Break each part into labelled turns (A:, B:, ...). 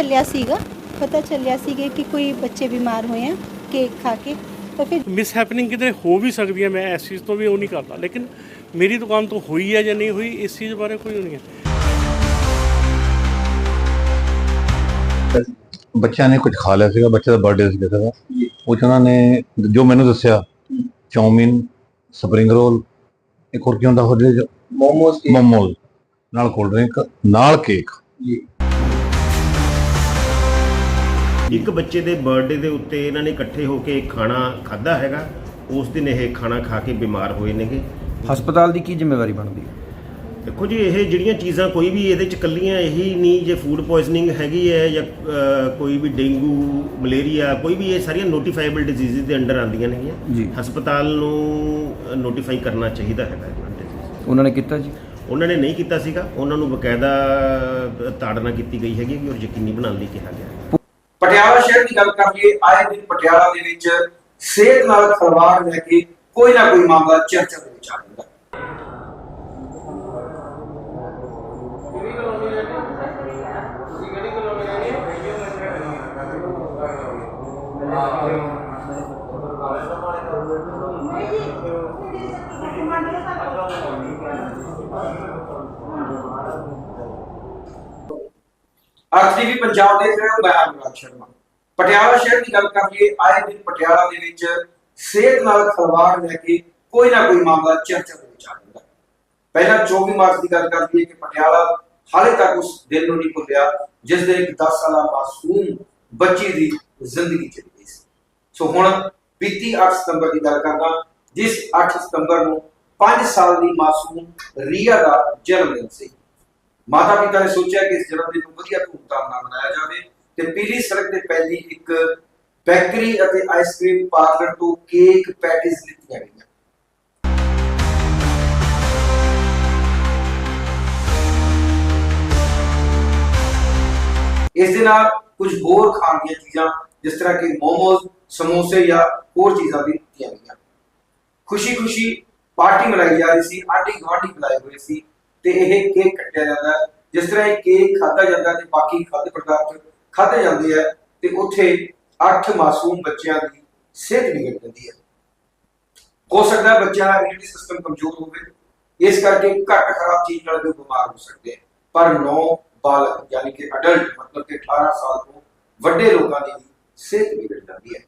A: ਚੱਲਿਆ ਸੀਗਾ ਪਤਾ ਚੱਲਿਆ ਸੀਗਾ ਕਿ ਕੋਈ ਬੱਚੇ ਬਿਮਾਰ ਹੋਏ ਆ ਕੇਕ ਖਾ ਕੇ ਤਾਂ ਫਿਰ
B: ਮਿਸ ਹੈਪਨਿੰਗ ਕਿਤੇ ਹੋ ਵੀ ਸਕਦੀ ਹੈ ਮੈਂ ਇਸ ਚੀਜ਼ ਤੋਂ ਵੀ ਉਹ ਨਹੀਂ ਕਰਦਾ। ਲੇਕਿਨ ਮੇਰੀ ਦੁਕਾਨ ਤੋਂ ਹੋਈ ਹੈ ਜਾਂ ਨਹੀਂ ਹੋਈ ਇਸ ਚੀਜ਼ ਬਾਰੇ ਕੋਈ ਨਹੀਂ ਹੈ।
C: ਬੱਚਿਆਂ ਨੇ ਕੁਝ ਖਾ ਲਿਆ ਸੀਗਾ ਬੱਚੇ ਦਾ ਬਰਥਡੇ ਸੀ ਕਿਸੇ ਦਾ। ਉਹ 'ਚ ਉਹਨਾਂ ਨੇ ਜੋ ਮੈਨੂੰ ਦੱਸਿਆ ਚੌਮਿਨ ਸਪਰਿੰਗ ਰੋਲ ਇੱਕ ਹੋਰ ਕੀ ਹੁੰਦਾ ਉਹਦੇ ਚ
D: ਮੋਮੋਸ ਕੀ
C: ਮੋਮੋਜ਼ ਨਾਲ ਕੋਲਡ ਡਰਿੰਕ ਨਾਲ ਕੇਕ।
D: ਜੀ।
E: ਇੱਕ ਬੱਚੇ ਦੇ ਬਰਥਡੇ ਦੇ ਉੱਤੇ ਇਹਨਾਂ ਨੇ ਇਕੱਠੇ ਹੋ ਕੇ ਖਾਣਾ ਖਾਦਾ ਹੈਗਾ। ਉਸ ਦਿਨ ਇਹ ਖਾਣਾ ਖਾ ਕੇ ਬਿਮਾਰ ਹੋਏ ਨੇਗੇ।
F: ਹਸਪਤਾਲ ਦੀ ਕੀ ਜ਼ਿੰਮੇਵਾਰੀ ਬਣਦੀ? ਹੈ
E: ਦੇਖੋ ਜੀ ਇਹ ਜਿਹੜੀਆਂ ਚੀਜ਼ਾਂ ਕੋਈ ਵੀ ਇਹਦੇ ਚ ਕੱਲੀਆਂ ਇਹੀ ਨਹੀਂ ਜੇ ਫੂਡ ਪੋਇਜ਼ਨਿੰਗ ਹੈਗੀ ਹੈ ਜਾਂ ਕੋਈ ਵੀ ਡੇਂਗੂ ਮਲੇਰੀਆ ਕੋਈ ਵੀ ਇਹ ਸਾਰੀਆਂ ਨੋਟੀਫਾਈਬਲ ਡਿਜ਼ੀਜ਼ਸ ਦੇ ਅੰਡਰ ਆਉਂਦੀਆਂ
F: ਜੀ।
E: ਨੇਗੀਆਂ ਹਸਪਤਾਲ ਨੂੰ ਨੋਟੀਫਾਈ ਕਰਨਾ ਚਾਹੀਦਾ ਹੈਗਾ ਇਹਨਾਂ।
F: ਉਹਨਾਂ ਨੇ ਕੀਤਾ ਜੀ?
E: ਉਹਨਾਂ ਨੇ ਨਹੀਂ ਕੀਤਾ ਸੀਗਾ। ਉਹਨਾਂ ਨੂੰ ਬਕਾਇਦਾ ਤਾੜਨਾ ਕੀਤੀ ਗਈ ਹੈਗੀ ਔਰ ਯਕੀਨੀ ਬਣਾਉਣ ਲਈ ਕਿਹਾ ਗਿਆ
D: ਪਟਿਆਲਾ ਸ਼ਹਿਰ ਦੀ ਗੱਲ ਕਰ ਲਈਏ, ਆਏ ਦਿਨ ਪਟਿਆਲਾ ਦੇ ਵਿੱਚ ਸਿਹਤ ਨਾਲ ਖਲਵਾੜ ਲੈ ਕੇ ਕੋਈ ਨਾ ਕੋਈ ਮਾਮਲਾ ਚਰਚਾ ਦੇ ਵਿੱਚ ਆ ਜਾਂਦਾ ਹੈ। ਅਰਥ ਦੀ ਵੀ ਪੰਜਾਬ ਦੇ ਰਹੇ ਮੈਂ ਅਨੁਰਾਗ ਸ਼ਰਮਾ। ਪਟਿਆਲਾ ਸ਼ਹਿਰ ਦੀ ਗੱਲ ਕਰ ਲਈਏ, ਆਏ ਦਿਨ ਪਟਿਆਲਾ ਦੇ ਵਿੱਚ ਸਿਹਤ ਨਾਲ ਖਲਵਾੜ ਲੈ ਕੇ ਕੋਈ ਨਾ ਕੋਈ ਮਾਮਲਾ ਚਰਚਾ ਦੇ ਵਿੱਚ ਆ ਜਾਂਦਾ। ਪਹਿਲਾਂ 24 ਮਾਰਚ ਦੀ ਗੱਲ ਕਰ ਲਈਏ ਕਿ ਪਟਿਆਲਾ ਹਾਲੇ ਤੱਕ ਉਸ ਦਿਨ ਨੂੰ ਨਹੀਂ ਭੁੱਲਿਆ, ਜਿਸ ਦਿਨ ਇੱਕ 10 ਸਾਲਾ ਮਾਸੂਮ ਬੱਚੀ ਦੀ ਜ਼ਿੰਦਗੀ ਚਲੀ ਗਈ ਸੀ। ਸੋ ਹੁਣ ਬੀਤੀ 8 ਸਤੰਬਰ ਦੀ ਗੱਲ ਕਰਦਾ, ਜਿਸ 8 ਸਤੰਬਰ ਨੂੰ 5 ਸਾਲ ਦੀ ਮਾਸੂਮ ਰੀਆ ਦਾ ਜਨਮ ਦਿਨ ਸੀ। ਮਾਤਾ ਪਿਤਾ ਨੇ ਸੋਚਿਆ ਕਿ ਇਸ ਜਨਮ ਦਿਨ ਨੂੰ ਵਧੀਆ ਧੂਮਧਾਮ ਨਾਲ ਮਨਾਇਆ ਜਾਵੇ ਤੇ ਪੀਲੀ ਸੜਕ ਤੇ ਪਹਿਲੀ ਇੱਕ ਬੇਕਰੀ ਅਤੇ ਆਈਸਕ੍ਰੀਮ ਪਾਰਲਰ ਤੋਂ ਕੇਕ ਪੈਟੀਜ਼ ਲਿੱਤੀਆਂ ਗਈਆਂ। ਇਸ ਦੇ ਨਾਲ ਕੁਝ ਹੋਰ ਖਾਣ ਦੀਆਂ ਚੀਜ਼ਾਂ, ਜਿਸ ਤਰ੍ਹਾਂ ਕਿ ਮੋਮੋਜ਼, ਸਮੋਸੇ ਜਾਂ ਹੋਰ ਚੀਜ਼ਾਂ ਵੀ ਦਿੱਤੀਆਂ ਗਈਆਂ। ਖੁਸ਼ੀ-ਖੁਸ਼ੀ ਪਾਰਟੀ ਮਨਾਈ ਜਾ ਰਹੀ ਸੀ ਆਂਢੀ ਗੁਆਂਢੀ ਬੁਲਾਏ ਹੋਏ ਸੀ। ਤੇ ਇਹ ਕੇਕ ਕੱਟਿਆ ਜਾਂਦਾ। ਹੈ। ਜਿਸ ਤਰ੍ਹਾਂ ਇਹ ਕੇਕ ਖਾਧਾ ਜਾਂਦਾ ਤੇ ਬਾਕੀ ਖਾਦ ਪਦਾਰਥ ਖਾਧੇ ਜਾਂਦੇ ਆ ਤੇ ਉੱਥੇ 8 ਮਾਸੂਮ ਬੱਚਿਆਂ ਦੀ ਸਿਹਤ ਵਿਗੜ ਜਾਂਦੀ ਹੈ ਹੋ ਸਕਦਾ ਬੱਚਿਆਂ ਦਾ ਇਮਿਊਨਿਟੀ ਸਿਸਟਮ ਕਮਜ਼ੋਰ ਹੋਵੇ। ਇਸ ਕਰਕੇ ਘੱਟ ਖਰਾਬ ਚੀਜ਼ ਨਾਲ ਵੀ ਬਿਮਾਰ ਹੋ ਸਕਦੇ ਆ। ਪਰ 9 ਬਾਲਗ ਯਾਨੀ ਕਿ ਅਡਲਟ ਮਤਲਬ ਕਿ 18 ਸਾਲ ਤੋਂ ਵੱਡੇ ਲੋਕਾਂ ਦੀ ਸਿਹਤ ਵਿਗੜ ਜਾਂਦੀ ਹੈ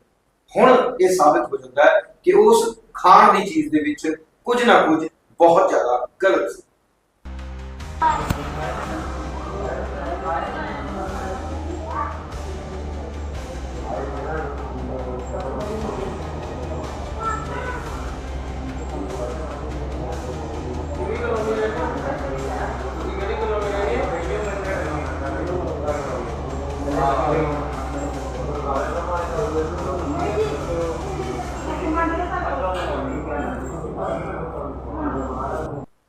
D: ਹੁਣ ਇਹ ਸਾਬਤ ਹੋ ਜਾਂਦਾ ਹੈ ਕਿ ਉਸ ਖਾਣ ਦੀ ਚੀਜ਼ ਦੇ ਵਿੱਚ ਕੁਝ ਨਾ ਕੁਝ ਬਹੁਤ ਜ਼ਿਆਦਾ ਗਲਤ ਸੀ।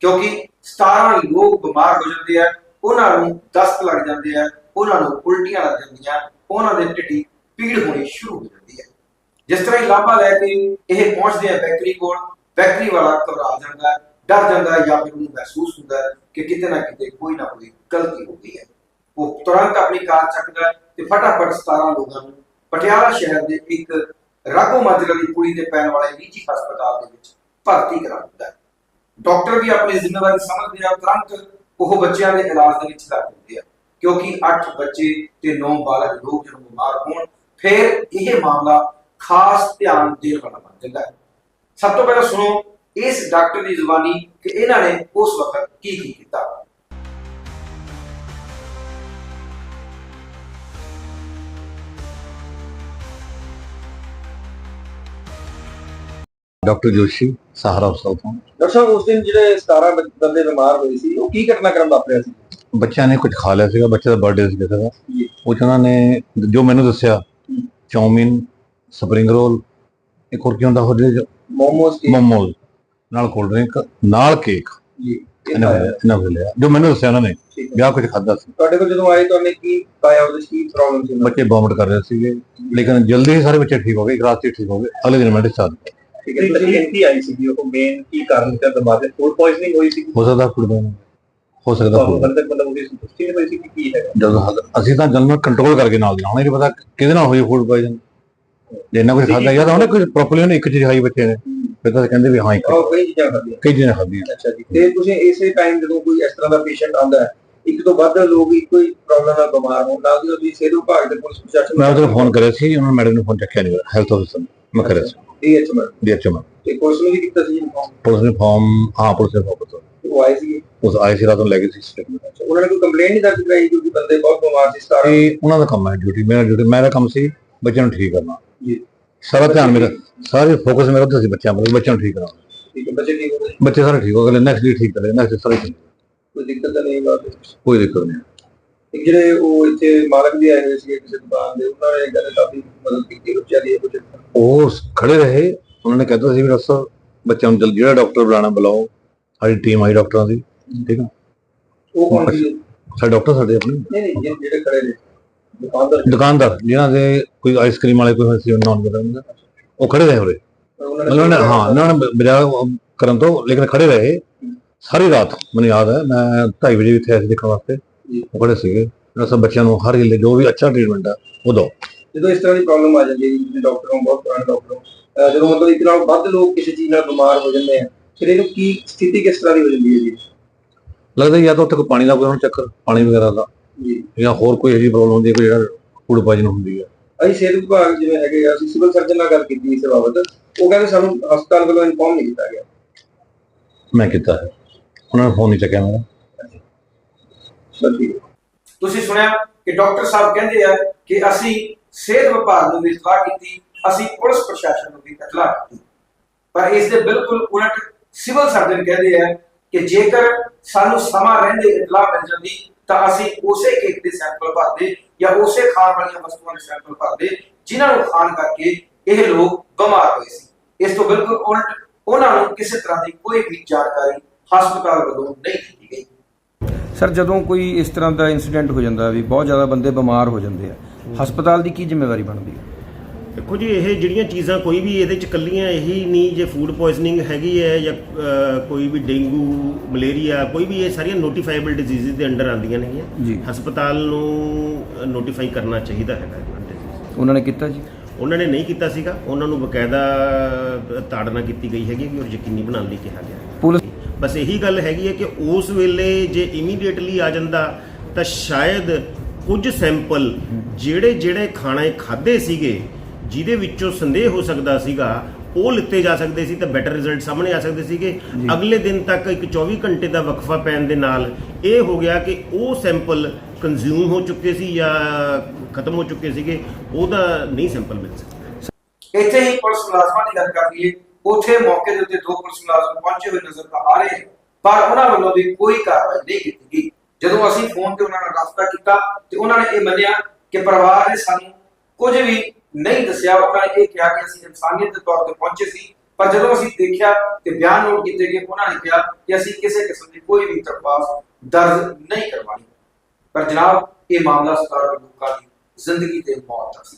D: ਕਿਉਂਕਿ 17 ਲੋਕ ਬਿਮਾਰ ਹੋ ਜਾਂਦੇ ਆ, ਉਹਨਾਂ ਨੂੰ ਦਸਤ ਲੱਗ ਜਾਂਦੇ ਆ, ਉਹਨਾਂ ਨੂੰ ਉਲਟੀਆਂ ਲੱਗ ਜਾਂਦੀਆਂ, ਉਹਨਾਂ ਦੇ ਢਿੱਡੀ ਪੀੜ ਹੋਣੀ ਸ਼ੁਰੂ ਹੋ ਜਾਂਦੀ ਹੈ ਜਿਸ ਤਰ੍ਹਾਂ ਹੀ ਲਾਂਬਾ ਲੈ ਕੇ ਇਹ ਪਹੁੰਚਦੇ ਆ ਬੈਕਰੀ ਕੋਲ, ਬੈਕਰੀ ਵਾਲਾ ਘਬਰਾ ਜਾਂਦਾ, ਡਰ ਜਾਂਦਾ ਜਾਂ ਫਿਰ ਉਹਨੂੰ ਮਹਿਸੂਸ ਹੁੰਦਾ ਹੈ ਕਿ ਕਿਤੇ ਨਾ ਕਿਤੇ ਕੋਈ ਨਾ ਕੋਈ ਗਲਤੀ ਹੋ ਗਈ ਹੈ। ਉਹ ਤੁਰੰਤ ਆਪਣੀ ਕਾਰ ਚੱਕਦਾ ਹੈ ਤੇ ਫਟਾਫਟ 17 ਲੋਕਾਂ ਨੂੰ ਪਟਿਆਲਾ ਸ਼ਹਿਰ ਦੇ ਇੱਕ ਰਾਗੋ ਮਾਜਰਾ ਦੀ ਕੁੜੀ ਦੇ ਪੈਣ ਵਾਲੇ ਨਿੱਜੀ ਹਸਪਤਾਲ ਦੇ ਵਿੱਚ ਭਰਤੀ ਕਰਾ ਦਿੰਦਾ ਹੈ। ਡਾਕਟਰ ਵੀ ਆਪਣੀ ਜ਼ਿੰਮੇਵਾਰੀ ਸਮਝਦੇ ਆ, ਤੁਰੰਤ ਉਹ ਬੱਚਿਆਂ ਦੇ ਇਲਾਜ ਦੇ ਵਿੱਚ ਲੱਗ ਜਾਂਦੇ ਆ। ਕਿਉਂਕਿ 8 ਬੱਚੇ ਤੇ 9 ਬਾਲਗ ਲੋਕ ਜਦੋਂ ਬਿਮਾਰ ਹੋਣ, ਫਿਰ ਇਹ ਮਾਮਲਾ ਖਾਸ ਧਿਆਨ ਦੇਣ ਵਾਲਾ ਬਣ ਜਾਂਦਾ ਹੈ। ਸਭ ਤੋਂ ਪਹਿਲਾਂ ਸੁਣੋ, ਇਸ ਡਾਕਟਰ ਦੀ ਜ਼ੁਬਾਨੀ ਕਿ ਇਹਨਾਂ ਨੇ ਉਸ ਵਕਤ ਕੀ ਕੀ ਕੀਤਾ?
C: ਡਾਕਟਰ ਜੋਸ਼ੀ ਸਹਾਰਾ ਹਸਪਤਾਲ ਤੋਂ।
D: ਡਾਕਟਰ ਸਾਹਿਬ ਉਸ ਦਿਨ ਜਿਹੜੇ 17 ਬ- ਬੰਦੇ ਬਿਮਾਰ ਹੋਏ ਸੀ ਉਹ ਕੀ ਘਟਨਾਕ੍ਰਮ ਵਾਪਰਿਆ ਸੀ?
C: ਬੱਚਿਆਂ ਨੇ ਕੁਝ ਖਾ ਲਿਆ ਸੀਗਾ ਬੱਚੇ ਦਾ ਬਰਥਡੇ ਸੀ ਕਿਸੇ ਦਾ
D: ਜੀ।
C: ਉਹ 'ਚ ਉਹਨਾਂ ਨੇ ਜੋ ਮੈਨੂੰ ਦੱਸਿਆ ਚੌਮਿਨ ਸਪਰਿੰਗ ਰੋਲ ਇੱਕ ਹੋਰ ਕੀ ਹੁੰਦਾ ਚ
D: ਮੋਮੋਸ ਕੀ
C: ਮੋਮੋਜ਼ ਨਾਲ ਕੋਲਡ ਡਰਿੰਕ ਨਾਲ ਕੇਕ।
D: ਜੀ ਇਹ
C: ਇਹਨਾਂ
D: ਖਾਇਆ।
C: ਇਹਨਾਂ ਨੇ ਲਿਆ। ਜੋ ਮੈਨੂੰ ਦੱਸਿਆ ਉਹਨਾਂ ਨੇ
D: ਠੀਕ ਹੈ।
C: ਵਿਆਹ ਕੁਝ ਖਾਦਾ ਸੀ।
D: ਤੁਹਾਡੇ ਕੋਲ ਜਦੋਂ ਆਏ ਤੁਹਾਨੂੰ ਕੀ ਪਾਇਆ ਉਹਦੇ 'ਚ ਕੀ ਪ੍ਰੋਬਲਮ ਸੀ
C: ਬੱਚੇ ਵੋਮਿਟ ਕਰ ਰਹੇ ਸੀਗੇ ਲੇਕਿਨ ਜਲਦੀ ਹੀ ਸਾਰੇ ਬੱਚੇ ਠੀਕ ਹੋ ਗਏ ਇੱਕ ਰਾਤ 'ਚ ਹੀ ਠੀਕ ਹੋ ਗਏ ਅਗਲੇ ਦਿਨ ਮੈਂ ਡਿਸਚਾਰਜ
D: ਠੀਕ ਹੈ ਤੁਸੀਂ ਕੀ ਆਈ ਸੀ ਉਹ ਮੇਨ ਕੀ ਕਾਰਨ ਸੀ ਦਿਮਾਗ ਦੇ ਫੂਡ ਪੋਇਜ਼ਨਿੰਗ ਹੋਈ ਸੀ
C: ਹੋ ਸਕਦਾ ਕੁੜੀ ਦਾ ਹੋ ਸਕਦਾ
G: ਤੁਹਾਨੂੰ
C: ਹੋਵੇ।
G: ਬੰਦੇ ਮਤਲਬ ਉਹਦੀ ਸੰਤੁਸ਼ਟੀ ਨਹੀਂ ਹੋਈ ਸੀ ਕਿ ਕੀ ਹੈ
C: ਜਦੋਂ ਹੱਦ- ਅਸੀਂ ਤਾਂ ਜਨਰਲ ਕੰਟਰੋਲ ਕਰਕੇ ਨਾਲ ਦੀ ਇਹ ਨਹੀਂ ਪਤਾ ਕਿਹਦੇ ਨਾਲ ਹੋਈ ਫੂਡ ਪਾਇਜ਼ਨ ਜੇ ਇਹਨਾਂ ਕੁਝ ਖਾਦਾ ਜਾਂ। ਤਾਂ ਉਹਨੇ ਕੁਝ ਪ੍ਰੋਪਰਲੀ ਉਹਨੇ ਇੱਕ ਚੀਜ਼ ਖਾਈ ਬੱਚੇ ਨੇ। ਫਿਰ ਤਾਂ ਕਹਿੰਦੇ ਵੀ ਹਾਂ ਇੱਕ
G: ਉਹ ਕਈ ਚੀਜ਼ਾਂ ਖਾਦੀਆਂ
C: ਕਈ ਚੀਜ਼ਾਂ ਖਾਧੀਆਂ।
G: ਅੱਛਾ ਜੀ ਤੇ ਤੁਸੀਂ ਇਸੇ ਟਾਈਮ ਜਦੋਂ ਕੋਈ ਇਸ ਤਰ੍ਹਾਂ ਦਾ ਪੇਸ਼ੈਂਟ ਆਉਂਦਾ ਹੈ ਇੱਕ ਤੋਂ ਵੱਧ ਲੋਕ ਇੱਕੋ ਹੀ ਪ੍ਰੋਬਲਮ ਨਾਲ ਬਿਮਾਰ ਹੋਣ ਨਾਲ ਦੀ ਤੁਸੀਂ ਸਿਹਤ ਵਿਭਾਗ ਦੇ ਪੁਲਿਸ ਪ੍ਰਸ਼ਾਸਨ
C: ਮੈਂ ਉਹਨੂੰ ਫੋਨ ਕਰਿਆ ਸੀ ਉਹਨਾਂ ਨੇ ਮੈਡਮ ਨੂੰ ਫੋਨ ਚੱਕਿਆ ਨਹੀਂ ਹੈਲਥ ਆਫਿਸਰ ਨੂੰ ਮੈਂ ਕਰਿਆ ਸੀ।
G: ਡੀਐਚਐਮ
C: ਡੀਐਚਓ ਮੈਂ
G: ਤੇ ਪੁਲਿਸ ਨੂੰ ਵੀ ਕੀਤਾ ਸੀ ਇਨਫੋਰਮ
C: ਪੁਲਿਸ ਨੇ ਫਾਰਮ ਹਾਂ ਪੁਲਿਸ ਨੇ ਫਾਰਮ
G: ਉਹ ਆਏ ਸੀ
C: ਉਸ ਆਏ ਸੀ ਰਾਤ ਨੂੰ ਲੈ ਗਏ ਸੀ।
G: ਉਹਨਾਂ ਨੇ ਕੋਈ ਕੰਪਲੇਂਟ ਨਹੀਂ ਦਰਜ ਕਰਾਈ ਕਿਉਂਕਿ ਬੰਦੇ ਬਹੁਤ ਬਿਮਾਰ ਸੀ ਸਤਾਰਾਂ
C: ਇਹ ਉਹਨਾਂ ਦਾ ਕੰਮ ਹੈ ਡਿਊਟੀ ਮੇਰਾ ਡਿਊਟੀ ਮੇਰਾ ਕੰਮ ਸੀ ਬੱਚਿਆਂ ਨੂੰ ਠੀਕ ਕਰਨਾ।
G: ਜੀ।
C: ਸਾਰਾ ਧਿਆਨ ਮੇਰਾ ਸਾਰੇ ਫੋਕਸ ਮੇਰਾ ਉੱਤੇ ਸੀ ਬੱਚਿਆਂ ਪਰ ਬੱਚਿਆਂ ਨੂੰ ਠੀਕ ਕਰਾਉਣਾ
G: ਠੀਕ ਹੈ ਬੱਚੇ ਠੀਕ ਹੋ ਗਏ?
C: ਬੱਚੇ ਸਾਰੇ ਠੀਕ ਹੋ ਗਏ ਨੈਕਸਟ ਡੇ ਠੀਕ ਕਰੇ ਨੈਕਸਟ ਸਾਰੇ ਠੀਕ
G: ਕੋਈ ਦਿੱਕਤ ਤਾਂ ਨਹੀਂ ਬਾਤ
C: ਕੋਈ ਦਿੱਕਤ ਨਹੀਂ।
G: ਜਿਹੜੇ ਉਹ ਇੱਥੇ ਮਾਲਕ ਵੀ ਆਏ ਹੋਏ ਸੀ ਕਿਸੇ ਦੁਕਾਨ ਦੇ ਉਹਨਾਂ ਨੇ ਕਹਿੰਦੇ ਕਾਫੀ ਮਦਦ ਕੀਤੀ ਬੱਚਿਆਂ ਦੀ ਕੁਝ।
C: ਉਹ ਖੜੇ ਰਹੇ ਉਹਨਾਂ ਨੇ ਕਹਿੰਦਾ ਸੀ ਵੀ ਦੱਸੋ ਬੱਚਿਆਂ ਨੂੰ ਜਲਦੀ ਜਿਹੜਾ ਡਾਕਟਰ ਬੁਲਾਣਾ ਬੁਲਾਓ। ਸਾਡੀ ਟੀਮ ਆਈ ਡਾਕਟਰਾਂ ਦੀ ਠੀਕ ਆ?
G: ਉਹ ਕੌਣ ਸੀ?
C: ਸਾਡੇ ਡਾਕਟਰ ਸਾਡੇ ਆਪਣੇ।
G: ਨਹੀਂ ਨਹੀਂ ਜਿਹੜੇ- ਖੜੇ ਨੇ ਦੁਕਾਨਦਾਰ।
C: ਦੁਕਾਨਦਾਰ ਜਿਨ੍ਹਾਂ ਦੇ ਕੋਈ ਆਈਸਕ੍ਰੀਮ ਵਾਲੇ ਕੋਈ ਸੀ ਨਾਨ ਵਗੈਰਾ ਉਹ ਖੜੇ ਰਹੇ ਉਰੇ।
G: ਉਹਨਾਂ
C: ਉਹਨਾਂ ਨੇ ਹਾਂ ਉਹਨਾਂ ਨੇ ਬਜਾ ਕਰਨ ਤੋਂ ਲੇਕਿਨ ਖੜੇ ਰਹੇ। ਸਾਰੀ ਰਾਤ ਮੈਨੂੰ ਯਾਦ ਹੈ ਮੈਂ 2:30 ਵਜੇ ਵੀ ਇੱਥੇ ਆਇਆ ਸੀ ਦੇਖਣ ਵਾਸਤੇ। ਖੜੇ ਸੀਗੇ। ਉਹਨਾਂ ਸਭ ਬੱਚਿਆਂ ਨੂੰ ਹਰ ਹਿੱਲੇ ਜੋ ਵੀ ਅੱਛਾ ਟ੍ਰੀਟਮੈਂਟ ਆ ਉਹ ਦੋ
G: ਜਦੋਂ ਇਸ ਤਰ੍ਹਾਂ ਦੀ ਪ੍ਰੋਬਲਮ ਆ ਜਾਂਦੀ ਹੈ ਜੀ, ਤੁਸੀਂ ਡਾਕਟਰ ਹੋ ਬਹੁਤ ਪੁਰਾਣੇ ਡਾਕਟਰ ਹੋ ਜਦੋਂ ਮਤਲਬ ਇੱਕ ਨਾਲ ਵੱਧ ਲੋਕ ਕਿਸੇ ਚੀਜ਼ ਨਾਲ ਬਿਮਾਰ ਹੋ ਜਾਂਦੇ ਆ ਫਿਰ ਇਹਨੂੰ ਕੀ ਸਥਿਤੀ ਕਿਸ ਤਰ੍ਹਾਂ ਦੀ ਹੋ ਜਾਂਦੀ ਹੈ ਜੀ?
C: ਲੱਗਦਾ ਜਾਂ ਤਾਂ ਉੱਥੇ ਕੋਈ ਪਾਣੀ ਦਾ ਕੋਈ ਹੁਣ ਚੱਕਰ ਪਾਣੀ ਵਗੈਰਾ ਦਾ।
G: ਜੀ।
C: ਜਾਂ ਹੋਰ ਕੋਈ ਅਜਿਹੀ ਪ੍ਰੋਬਲਮ ਹੁੰਦੀ ਹੈ ਕੋਈ ਜਿਹੜਾ ਫੂਡ ਪਾਇਜ਼ਨ ਹੁੰਦੀ ਹੈ।
G: ਅਸੀਂ ਸਿਹਤ ਵਿਭਾਗ ਜਿਵੇਂ ਹੈਗੇ ਆ ਅਸੀਂ ਸਿਵਲ ਸਰਜਨ ਨਾਲ ਗੱਲ ਕੀਤੀ ਇਸ ਬਾਬਤ। ਉਹ ਕਹਿੰਦੇ ਸਾਨੂੰ ਹਸਪਤਾਲ ਵੱਲੋਂ ਇਨਫੋਰਮ ਨਹੀਂ ਕੀਤਾ ਗਿਆ।
C: ਮੈਂ ਕੀਤਾ ਹੈ। ਉਹਨਾਂ ਨੇ ਫੋਨ ਨਹੀਂ ਚੱਕਿਆ ਮੇਰਾ।
G: ਬਸ
D: ਤੁਸੀਂ ਸੁਣਿਆ ਕਿ ਡਾਕਟਰ ਸਾਹਿਬ ਕਹਿੰਦੇ ਆ ਕਿ ਅਸੀਂ ਸਿਹਤ ਵਿਭਾਗ ਨੂੰ ਵੀ ਇਤਲਾਹ ਕੀਤੀ, ਅਸੀਂ ਪੁਲਿਸ ਪ੍ਰਸ਼ਾਸਨ ਨੂੰ ਵੀ ਇਤਲਾਹ ਕੀਤੀ। ਪਰ ਇਸ ਦੇ ਬਿਲਕੁਲ ਉਲਟ ਸਿਵਲ ਸਰਜਨ ਕਹਿੰਦੇ ਆ ਕਿ ਜੇਕਰ ਸਾਨੂੰ ਸਮਾਂ ਰਹਿੰਦੇ, ਇਤਲਾਹ ਮਿਲ ਜਾਂਦੀ, ਤਾਂ ਅਸੀਂ ਉਸੇ ਕੇਕ ਦੇ ਸੈਂਪਲ ਭਰਦੇ ਜਾਂ ਉਸੇ ਖਾਣ ਵਾਲੀਆਂ ਵਸਤੂਆਂ ਦੇ ਸੈਂਪਲ ਭਰਦੇ, ਜਿਨ੍ਹਾਂ ਨੂੰ ਖਾਣ ਕਰਕੇ ਇਹ ਲੋਕ ਬਿਮਾਰ ਹੋਏ ਸੀ। ਇਸ ਤੋਂ ਬਿਲਕੁਲ ਉਲਟ ਉਹਨਾਂ ਨੂੰ ਕਿਸੇ ਤਰ੍ਹਾਂ ਦੀ ਕੋਈ ਵੀ ਜਾਣਕਾਰੀ ਹਸਪਤਾਲ ਵੱਲੋਂ ਨਹੀਂ ਦਿੱਤੀ
F: ਸਰ ਜਦੋਂ ਕੋਈ ਇਸ ਤਰ੍ਹਾਂ ਦਾ ਇਨਸੀਡੈਂਟ ਹੋ ਜਾਂਦਾ ਵੀ ਬਹੁਤ ਜ਼ਿਆਦਾ ਬੰਦੇ ਬਿਮਾਰ ਹੋ ਜਾਂਦੇ ਆ ਹਸਪਤਾਲ ਦੀ ਕੀ ਜ਼ਿੰਮੇਵਾਰੀ ਬਣਦੀ ਹੈ
E: ਦੇਖੋ ਜੀ ਇਹ ਜਿਹੜੀਆਂ ਚੀਜ਼ਾਂ ਕੋਈ ਵੀ ਇਹਦੇ ਚ ਕੱਲੀਆਂ ਇਹੀ ਨਹੀਂ ਜੇ ਫੂਡ ਪੋਇਜ਼ਨਿੰਗ ਹੈਗੀ ਹੈ ਜਾਂ ਕੋਈ ਵੀ ਡੇਂਗੂ ਮਲੇਰੀਆ ਕੋਈ ਵੀ ਇਹ ਸਾਰੀਆਂ ਨੋਟੀਫਾਈਬਲ ਡਿਜ਼ੀਜ਼ਸ ਦੇ ਅੰਡਰ ਆਉਂਦੀਆਂ
F: ਜੀ।
E: ਨੇਗੀਆਂ ਹਸਪਤਾਲ ਨੂੰ ਨੋਟੀਫਾਈ ਕਰਨਾ ਚਾਹੀਦਾ ਹੈਗਾ।
F: ਉਹਨਾਂ ਨੇ ਕੀਤਾ ਜੀ
E: ਉਹਨਾਂ ਨੇ ਨਹੀਂ ਕੀਤਾ ਸੀਗਾ ਉਹਨਾਂ ਨੂੰ ਬਕਾਇਦਾ ਤਾੜਨਾ ਕੀਤੀ ਗਈ ਹੈਗੀ ਕਿ ਉਹ ਯਕੀਨੀ ਬਣਾਉਣ ਲਈ ਕਿਹਾ ਗਿਆ।
F: ਪੁਲਿਸ
E: ਬਸ ਇਹੀ ਗੱਲ ਹੈਗੀ ਹੈ ਕਿ ਉਸ ਵੇਲੇ ਜੇ ਇਮੀਡੀਏਟਲੀ ਆ ਜਾਂਦਾ ਤਾਂ ਸ਼ਾਇਦ ਕੁਝ ਸੈਂਪਲ ਜਿਹੜੇ ਜਿਹੜੇ ਖਾਣੇ ਖਾਦੇ ਸੀਗੇ ਜਿਹਦੇ ਵਿੱਚੋਂ ਸੰਦੇਹ ਹੋ ਸਕਦਾ ਸੀਗਾ ਉਹ ਲਿੱਤੇ ਜਾ ਸਕਦੇ ਸੀ ਤਾਂ ਬੈਟਰ ਰਿਜ਼ਲਟ ਸਾਹਮਣੇ ਆ ਸਕਦੇ ਸੀਗੇ। ਅਗਲੇ ਦਿਨ ਤੱਕ ਇੱਕ 24 ਘੰਟੇ ਦਾ ਵਕਫਾ ਪੈਣ ਦੇ ਨਾਲ ਇਹ ਹੋ ਗਿਆ ਕਿ ਉਹ ਸੈਂਪਲ ਕੰਜ਼ਿਊਮ ਹੋ ਚੁੱਕੇ ਸੀ ਜਾਂ ਖਤਮ ਹੋ ਚੁੱਕੇ ਸੀਗੇ ਉਹਦਾ ਨਹੀਂ ਸੈਂਪਲ ਮਿਲ ਸਕਦਾ।
D: ਇੱਥੇ ਹੀ ਪੁਲਿਸ ਮੁਲਾਜ਼ਮਾਂ ਦੀ ਗੱਲ ਕਰ ਲਈਏ। ਉਥੇ ਮੌਕੇ ਦੇ ਉੱਤੇ ਦੋ ਪੁਲਿਸ ਮੁਲਾਜ਼ਮ ਪਹੁੰਚੇ ਹੋਏ ਨਜ਼ਰ ਤਾਂ ਆ ਰਹੇ ਪਰ ਉਹਨਾਂ ਵੱਲੋਂ ਵੀ ਕੋਈ ਕਾਰਵਾਈ ਨਹੀਂ ਕੀਤੀ ਗਈ। ਜਦੋਂ ਅਸੀਂ ਫੋਨ ਤੇ ਉਹਨਾਂ ਨਾਲ ਰابطਾ ਕੀਤਾ ਤੇ ਉਹਨਾਂ ਨੇ ਇਹ ਮੰਨਿਆ ਕਿ ਪਰਿਵਾਰ ਨੇ ਸਾਨੂੰ ਕੁਝ ਵੀ ਨਹੀਂ ਦੱਸਿਆ। ਉਹਨਾਂ ਨੇ ਇਹ ਕਿਹਾ ਕਿ ਅਸੀਂ ਇਨਸਾਨੀਅਤ ਦੇ ਤੌਰ ਤੇ ਪਹੁੰਚੇ ਸੀ, ਪਰ ਜਦੋਂ ਅਸੀਂ ਦੇਖਿਆ ਤੇ ਬਿਆਨ ਨੋਟ ਕੀਤੇ ਗਏ, ਉਹਨਾਂ ਨੇ ਕਿਹਾ ਕਿ ਅਸੀਂ ਕਿਸੇ ਕਿਸਮ ਦੀ ਕੋਈ ਵੀ ਦਰਖਾਸਤ ਦਰਜ ਨਹੀਂ ਕਰਵਾਈ। ਪਰ ਜਨਾਬ, ਇਹ ਮਾਮਲਾ 17 ਦੀ ਜ਼ਿੰਦਗੀ ਤੇ ਮੌਤ ਦਾ ਸੀ।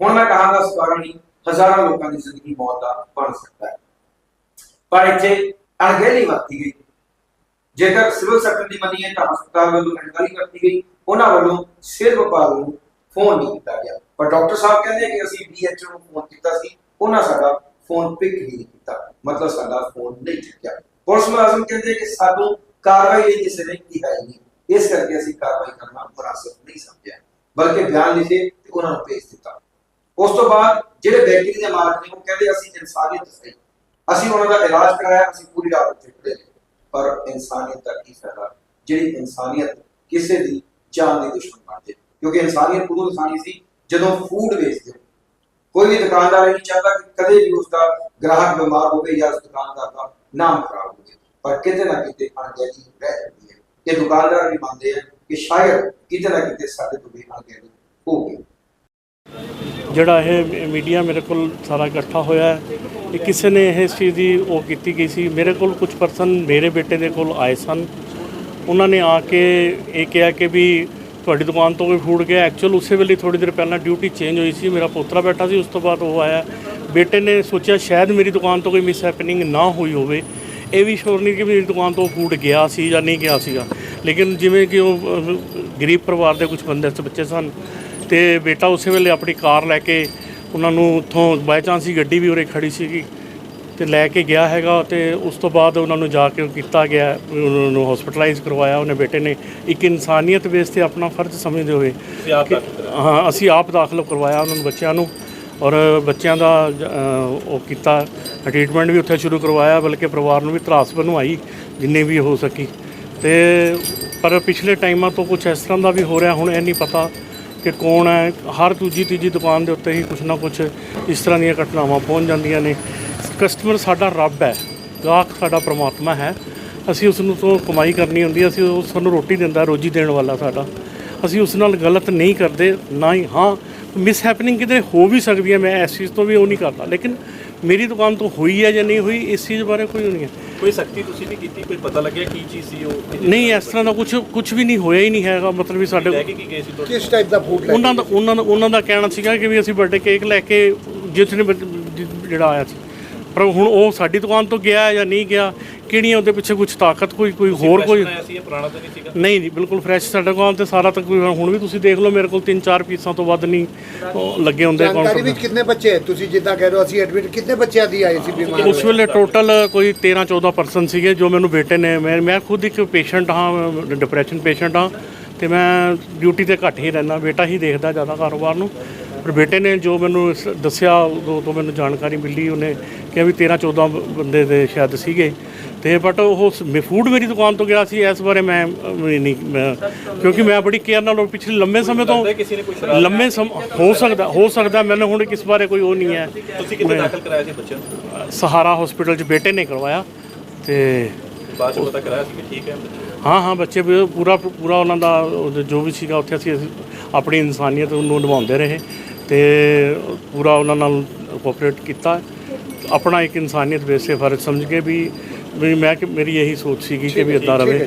D: ਹੁਣ ਮੈਂ ਕਹਾਂਗਾ 17 ਨਹੀਂ ਹਜ਼ਾਰਾਂ ਲੋਕਾਂ ਦੀ ਜ਼ਿੰਦਗੀ ਮੌਤ ਦਾ ਬਣ ਸਕਦਾ ਹੈ। ਪਰ ਇੱਥੇ ਅਣਗਹਿਲੀ ਵਰਤੀ ਗਈ। ਜੇਕਰ ਸਿਵਲ ਸਰਜਨ ਦੀ ਮੰਨੀਏ ਤਾਂ ਹਸਪਤਾਲ ਵੱਲੋਂ ਅਣਗਹਿਲੀ ਵਰਤੀ ਗਈ। ਉਹਨਾਂ ਵੱਲੋਂ ਸਿਰ ਵਿਭਾਗ ਨੂੰ ਫੋਨ ਨਹੀਂ ਕੀਤਾ ਗਿਆ। ਪਰ ਡਾਕਟਰ ਸਾਹਿਬ ਕਹਿੰਦੇ ਕਿ ਅਸੀਂ ਡੀਐਚਓ ਨੂੰ ਫੋਨ ਕੀਤਾ ਸੀ। ਉਹਨਾਂ ਸਾਡਾ ਫੋਨ ਪਿਕ ਨਹੀਂ ਕੀਤਾ। ਮਤਲਬ ਸਾਡਾ ਫੋਨ ਨਹੀਂ ਚੁੱਕਿਆ। ਪੁਲਿਸ ਮੁਲਾਜ਼ਮ ਕਹਿੰਦੇ ਕਿ ਸਾਨੂੰ ਕਾਰਵਾਈ ਲਈ ਕਿਸੇ ਨੇ ਕੀਤਾ ਹੀ ਨਹੀਂ। ਇਸ ਕਰਕੇ ਅਸੀਂ ਕਾਰਵਾਈ ਕਰਨਾ ਮੁਨਾਸਬ ਨਹੀਂ ਸਮਝਿਆ। ਬਲਕਿ ਬਿਆਨ ਲਿਖੇ ਤੇ ਉਹਨਾਂ ਨੂੰ ਭੇਜ ਦਿੱਤਾ। ਉਸ ਤੋਂ ਬਾਅਦ ਜਿਹੜੇ ਬੈਕਟਰੀ ਦੇ ਮਾਲਕ ਨੇ ਉਹ ਕਹਿੰਦੇ ਅਸੀਂ ਇਨਸਾਨੀਅਤ ਸਹੀ ਅਸੀਂ ਉਹਨਾਂ ਦਾ ਇਲਾਜ ਕਰਾਇਆ, ਅਸੀਂ ਪੂਰੀ ਰਾਤ ਉੱਥੇ ਖੜੇ ਰਹੇ। ਪਰ ਇਨਸਾਨੀਅਤ ਦਾ ਕੀ ਫਾਇਦਾ? ਜਿਹੜੀ ਇਨਸਾਨੀਅਤ ਕਿਸੇ ਦੀ ਜਾਨ ਦੀ ਦੁਸ਼ਮਣ ਬਣ ਜਾਏ। ਕਿਉਂਕਿ ਇਨਸਾਨੀਅਤ ਉਦੋਂ ਇਨਸਾਨੀ ਸੀ, ਜਦੋਂ ਫੂਡ ਵੇਚਦੇ ਕੋਈ ਵੀ ਦੁਕਾਨਦਾਰ ਇਹ ਨਹੀਂ ਚਾਹਤਾ ਕਿ ਕਦੇ ਵੀ ਉਸ ਦਾ ਗ੍ਰਾਹਕ ਬਿਮਾਰ ਹੋਵੇ ਜਾਂ ਉਸ ਦੁਕਾਨਦਾਰ ਦਾ ਨਾਮ ਖਰਾਬ ਹੋਵੇ। ਪਰ ਕਿਤੇ ਨਾ ਕਿਤੇ ਅਣਗਹਿਲੀ ਰਹਿ ਜਾਂਦੀ ਹੈ। ਇਹ ਦੁਕਾਨਦਾਰ ਵੀ ਮੰਨਦੇ ਆ ਕਿ ਸ਼ਾਇਦ ਕਿਤੇ ਨਾ ਕਿਤੇ ਸਾਡੇ ਤੋਂ ਵੀ ਅਣਗਹਿਲੀ ਹੋ ਗਈ
B: ਜਿਹੜਾ ਇਹ ਮੀਡੀਆ ਮੇਰੇ ਕੋਲ ਸਾਰਾ ਇਕੱਠਾ ਹੋਇਆ ਹੈ, ਇਹ ਕਿਸੇ ਨੇ ਇਹ ਚੀਜ਼ ਦੀ ਉਹ ਕੀਤੀ ਗਈ ਸੀ। ਮੇਰੇ ਕੋਲ ਕੁਝ ਪਰਸਨ ਮੇਰੇ ਬੇਟੇ ਦੇ ਕੋਲ ਆਏ ਸਨ। ਉਹਨਾਂ ਨੇ ਆ ਕੇ ਇਹ ਕਿਹਾ ਕਿ ਵੀ ਤੁਹਾਡੀ ਦੁਕਾਨ ਤੋਂ ਕੋਈ ਫੂਡ ਗਿਆ। ਐਕਚੁਅਲ ਉਸੇ ਵੇਲੇ ਥੋੜੀ ਦੇਰ ਪਹਿਲਾਂ ਡਿਊਟੀ ਚੇਂਜ ਹੋਈ ਸੀ। ਮੇਰਾ ਪੋਤਰਾ ਬੈਠਾ ਸੀ, ਉਸ ਤੋਂ ਬਾਅਦ ਉਹ ਆਇਆ। ਬੇਟੇ ਨੇ ਸੋਚਿਆ ਸ਼ਾਇਦ ਮੇਰੀ ਦੁਕਾਨ ਤੋਂ ਕੋਈ ਮਿਸ ਹੈਪਨਿੰਗ ਨਾ ਹੋਈ ਹੋਵੇ। ਇਹ ਵੀ ਸ਼ੋਰ ਨਹੀਂ ਕਿ ਮੇਰੀ ਦੁਕਾਨ ਤੋਂ ਫੂਡ ਗਿਆ ਸੀ ਜਾਂ ਨਹੀਂ ਗਿਆ ਸੀਗਾ। ਲੇਕਿਨ ਜਿਵੇਂ ਕਿ ਉਹ ਗਰੀਬ ਪਰਿਵਾਰ ਦੇ ਕੁਝ ਬੰਦੇ, ਬੱਚੇ ਸਨ ਤੇ ਬੇਟਾ ਉਸੇ ਵੇਲੇ ਆਪਣੀ ਕਾਰ ਲੈ ਕੇ ਉਹਨਾਂ ਨੂੰ ਉੱਥੋਂ ਬਾਈ ਚਾਂਸ ਹੀ ਗੱਡੀ ਵੀ ਉਰੇ ਖੜੀ ਸੀਗੀ ਤੇ ਲੈ ਕੇ ਗਿਆ ਹੈਗਾ ਤੇ ਉਸ ਤੋਂ ਬਾਅਦ ਉਹਨਾਂ ਨੂੰ ਜਾ ਕੇ ਕੀਤਾ ਗਿਆ ਉਹਨਾਂ ਨੂੰ ਹਸਪੀਟਲਾਈਜ਼ ਕਰਵਾਇਆ ਉਹਨੇ ਬੇਟੇ ਨੇ ਇੱਕ ਇਨਸਾਨੀਅਤ ਬੇਸ ਤੇ ਆਪਣਾ ਫਰਜ਼ ਸਮਝਦੇ ਹੋਏ ਕਿ- ਹਾਂ ਅਸੀਂ ਆਪ ਦਾਖਲ ਕਰਵਾਇਆ ਉਹਨਾਂ ਨੂੰ ਬੱਚਿਆਂ ਨੂੰ ਔਰ ਬੱਚਿਆਂ ਦਾ ਅ, ਉਹ ਕੀਤਾ ਟ੍ਰੀਟਮੈਂਟ ਵੀ ਉੱਥੇ ਸ਼ੁਰੂ ਕਰਵਾਇਆ ਬਲਕਿ ਪਰਿਵਾਰ ਨੂੰ ਵੀ ਤਰਾਸ ਬਣਵਾਈ ਜਿੰਨੇ ਵੀ ਹੋ ਸਕੀ। ਤੇ ਪਰ ਪਿਛਲੇ ਟਾਈਮਾਂ ਤੋਂ ਕੁਝ ਇਸ ਤਰ੍ਹਾਂ ਦਾ ਵੀ ਹੋ ਰਿਹਾ ਹੁਣ ਇਹ ਨਹੀਂ ਪਤਾ ਕਿ ਕੌਣ ਹੈ? ਹਰ ਦੂਜੀ, ਤੀਜੀ ਦੁਕਾਨ ਦੇ ਉੱਤੇ ਹੀ ਕੁਛ ਨਾ ਕੁਛ ਇਸ ਤਰ੍ਹਾਂ ਦੀਆਂ ਘਟਨਾਵਾਂ ਪਹੁੰਚ ਜਾਂਦੀਆਂ ਨੇ। ਕਸਟਮਰ ਸਾਡਾ ਰੱਬ ਹੈ। ਗਾਹਕ ਸਾਡਾ ਪ੍ਰਮਾਤਮਾ ਹੈ। ਅਸੀਂ ਉਸ ਨੂੰ ਤੋਂ ਕਮਾਈ ਕਰਨੀ ਹੁੰਦੀ ਹੈ। ਅਸੀਂ ਉਹ ਸਾਨੂੰ ਰੋਟੀ ਦਿੰਦਾ, ਰੋਜੀ ਦੇਣ ਵਾਲਾ ਸਾਡਾ। ਅਸੀਂ ਉਸ ਨਾਲ ਗਲਤ ਨਹੀਂ ਕਰਦੇ, ਨਾ ਹੀ, ਹਾਂ ਮਿਸ ਹੈਪਨਿੰਗ ਕਿਤੇ ਹੋ ਵੀ ਸਕਦੀ ਹੈ। ਮੈਂ ਇਸ ਚੀਜ਼ ਤੋਂ ਵੀ ਉਹ ਨਹੀਂ ਕਰਦਾ। ਲੇਕਿਨ ਮੇਰੀ ਦੁਕਾਨ ਤੋਂ ਹੋਈ ਹੈ ਜਾਂ ਨਹੀਂ ਹੋਈ ਇਸ ਚੀਜ਼ ਬਾਰੇ ਕੋਈ ਨਹੀਂ ਹੈ।
H: ਕੋਈ ਸਖਤੀ ਤੁਸੀਂ ਨਹੀਂ ਕੀਤੀ? ਕੋਈ ਪਤਾ ਲੱਗਿਆ ਕੀ ਚੀਜ਼ ਸੀ ਉਹ?
B: ਨਹੀਂ ਇਸ ਤਰ੍ਹਾਂ ਦਾ ਕੁਝ ਕੁਝ ਵੀ ਨਹੀਂ ਹੋਇਆ ਹੀ ਨਹੀਂ ਹੈਗਾ ਮਤਲਬ ਵੀ ਸਾਡੇ
H: ਲੈ ਕੇ ਕੀ ਗਏ ਸੀ ਤੁਹਾਡੇ?
I: ਕਿਸ ਟਾਈਪ ਦਾ ਫੂਡ
B: ਉਹਨਾਂ ਦਾ ਉਹਨਾਂ ਦਾ ਉਹਨਾਂ ਦਾ ਕਹਿਣਾ ਸੀਗਾ ਕਿ ਵੀ ਅਸੀਂ ਬਰਥਡੇ ਕੇਕ ਲੈ ਕੇ ਜਿਸ ਨੇ ਜਿਹੜਾ ਆਇਆ ਸੀ। ਪਰ ਹੁਣ ਉਹ ਸਾਡੀ ਦੁਕਾਨ ਤੋਂ ਗਿਆ ਜਾਂ ਨਹੀਂ ਗਿਆ ਕਿਹੜੀਆਂ ਉਹਦੇ ਪਿੱਛੇ ਕੁਝ ਤਾਕਤ ਕੋਈ ਕੋਈ ਹੋਰ ਕੋਈ?
H: ਬਣਾਇਆ ਸੀ ਇਹ ਪੁਰਾਣਾ ਤਾਂ ਨਹੀਂ ਸੀਗਾ?
B: ਨਹੀਂ ਨਹੀਂ ਬਿਲਕੁਲ ਫਰੈਸ਼ ਸਾਡਾ ਦੁਕਾਨ ਤੇ ਸਾਰਾ ਤੱਕ ਹੁਣ ਵੀ ਤੁਸੀਂ ਦੇਖ ਲਓ ਮੇਰੇ ਕੋਲ 3-4 ਪੀਸਾਂ ਤੋਂ ਵੱਧ ਨਹੀਂ ਉਹ ਲੱਗੇ ਹੁੰਦੇ
I: ਜਾਣਕਾਰੀ ਵਿੱਚ ਕਿੰਨੇ ਬੱਚੇ? ਤੁਸੀਂ ਜਿੱਦਾਂ ਕਹਿ ਰਹੇ ਹੋ ਅਸੀਂ ਐਡਮਿਟ ਕਿੰਨੇ ਬੱਚਿਆਂ ਦੀ ਆਏ ਸੀ ਬਿਮਾਰ?
B: ਉਸ ਵੇਲੇ ਟੋਟਲ ਕੋਈ 13-14 ਪਰਸਨ ਸੀਗੇ ਜੋ ਮੈਨੂੰ ਬੇਟੇ ਨੇ ਮੈਂ ਮੈਂ ਖੁਦ ਇੱਕ ਪੇਸ਼ੈਂਟ ਹਾਂ ਡਿਪਰੈਸ਼ਨ ਪੇਸ਼ੈਂਟ ਹਾਂ ਤੇ ਮੈਂ ਡਿਊਟੀ ਤੇ ਘੱਟ ਹੀ ਰਹਿਣਾ ਬੇਟਾ ਹੀ ਦੇਖਦਾ ਜ਼ਿਆਦਾ ਕਾਰੋਬਾਰ ਨੂੰ। ਪਰ ਬੇਟੇ ਨੇ ਜੋ ਮੈਨੂੰ ਦੱਸਿਆ ਉਦੋਂ ਤੋਂ ਮੈਨੂੰ ਜਾਣਕਾਰੀ ਮਿਲੀ ਉਹਨੇ ਕਿਹਾ ਵੀ 13-14 ਬੰਦੇ ਦੇ ਸ਼ਾਇਦ ਸੀਗੇ। ਤੇ ਬਟ ਉਹ ਫੂਡ ਮੇਰੀ ਦੁਕਾਨ ਤੋਂ ਗਿਆ ਸੀ ਇਸ ਬਾਰੇ ਮੈਂ ਨਹੀਂ ਕਿਉਂਕਿ ਮੈਂ ਬੜੀ ਕੇਅਰ ਨਾਲ ਉਹ ਪਿਛਲੇ ਲੰਮੇ ਸਮੇਂ ਤੋਂ ਲੰਮੇ ਸਮ ਹੋ ਸਕਦਾ ਹੋ ਸਕਦਾ ਮੈਨੂੰ ਹੁਣ ਕਿਸ ਬਾਰੇ ਕੋਈ ਉਹ ਨਹੀਂ ਹੈ।
H: ਤੁਸੀਂ ਕਿੱਥੇ ਦਾਖਲ ਕਰਾਇਆ ਸੀ ਬੱਚਿਆਂ ਨੂੰ?
B: ਸਹਾਰਾ ਹਸਪੀਟਲ 'ਚ ਬੇਟੇ ਨੇ ਕਰਵਾਇਆ ਤੇ
H: ਬਾਅਦ ਚ ਪਤਾ ਕਰਾਇਆ ਸੀ ਕਿ ਠੀਕ ਹੈ
B: ਹਾਂ ਹਾਂ ਬੱਚੇ ਪੂਰਾ ਪੂਰਾ ਉਹਨਾਂ ਦਾ ਜੋ ਵੀ ਸੀਗਾ ਉੱਥੇ ਅਸੀਂ ਆਪਣੀ ਇਨਸਾਨੀਅਤ ਨੂੰ ਨਿਭਾਉਂਦੇ ਰਹੇ ਤੇ ਪੂਰਾ ਉਹਨਾਂ ਨਾਲ ਕੋਆਪਰੇਟ ਕੀਤਾ। ਆਪਣਾ ਇੱਕ ਇਨਸਾਨੀਅਤ ਬੇਸ ਫਰਜ਼ ਸਮਝ ਕੇ ਵੀ ਵੀ ਮੈਂ ਕਿ ਮੇਰੀ ਇਹੀ ਸੋਚ ਸੀਗੀ ਕਿ ਵੀ ਇਦਾਂ ਰਵੇ।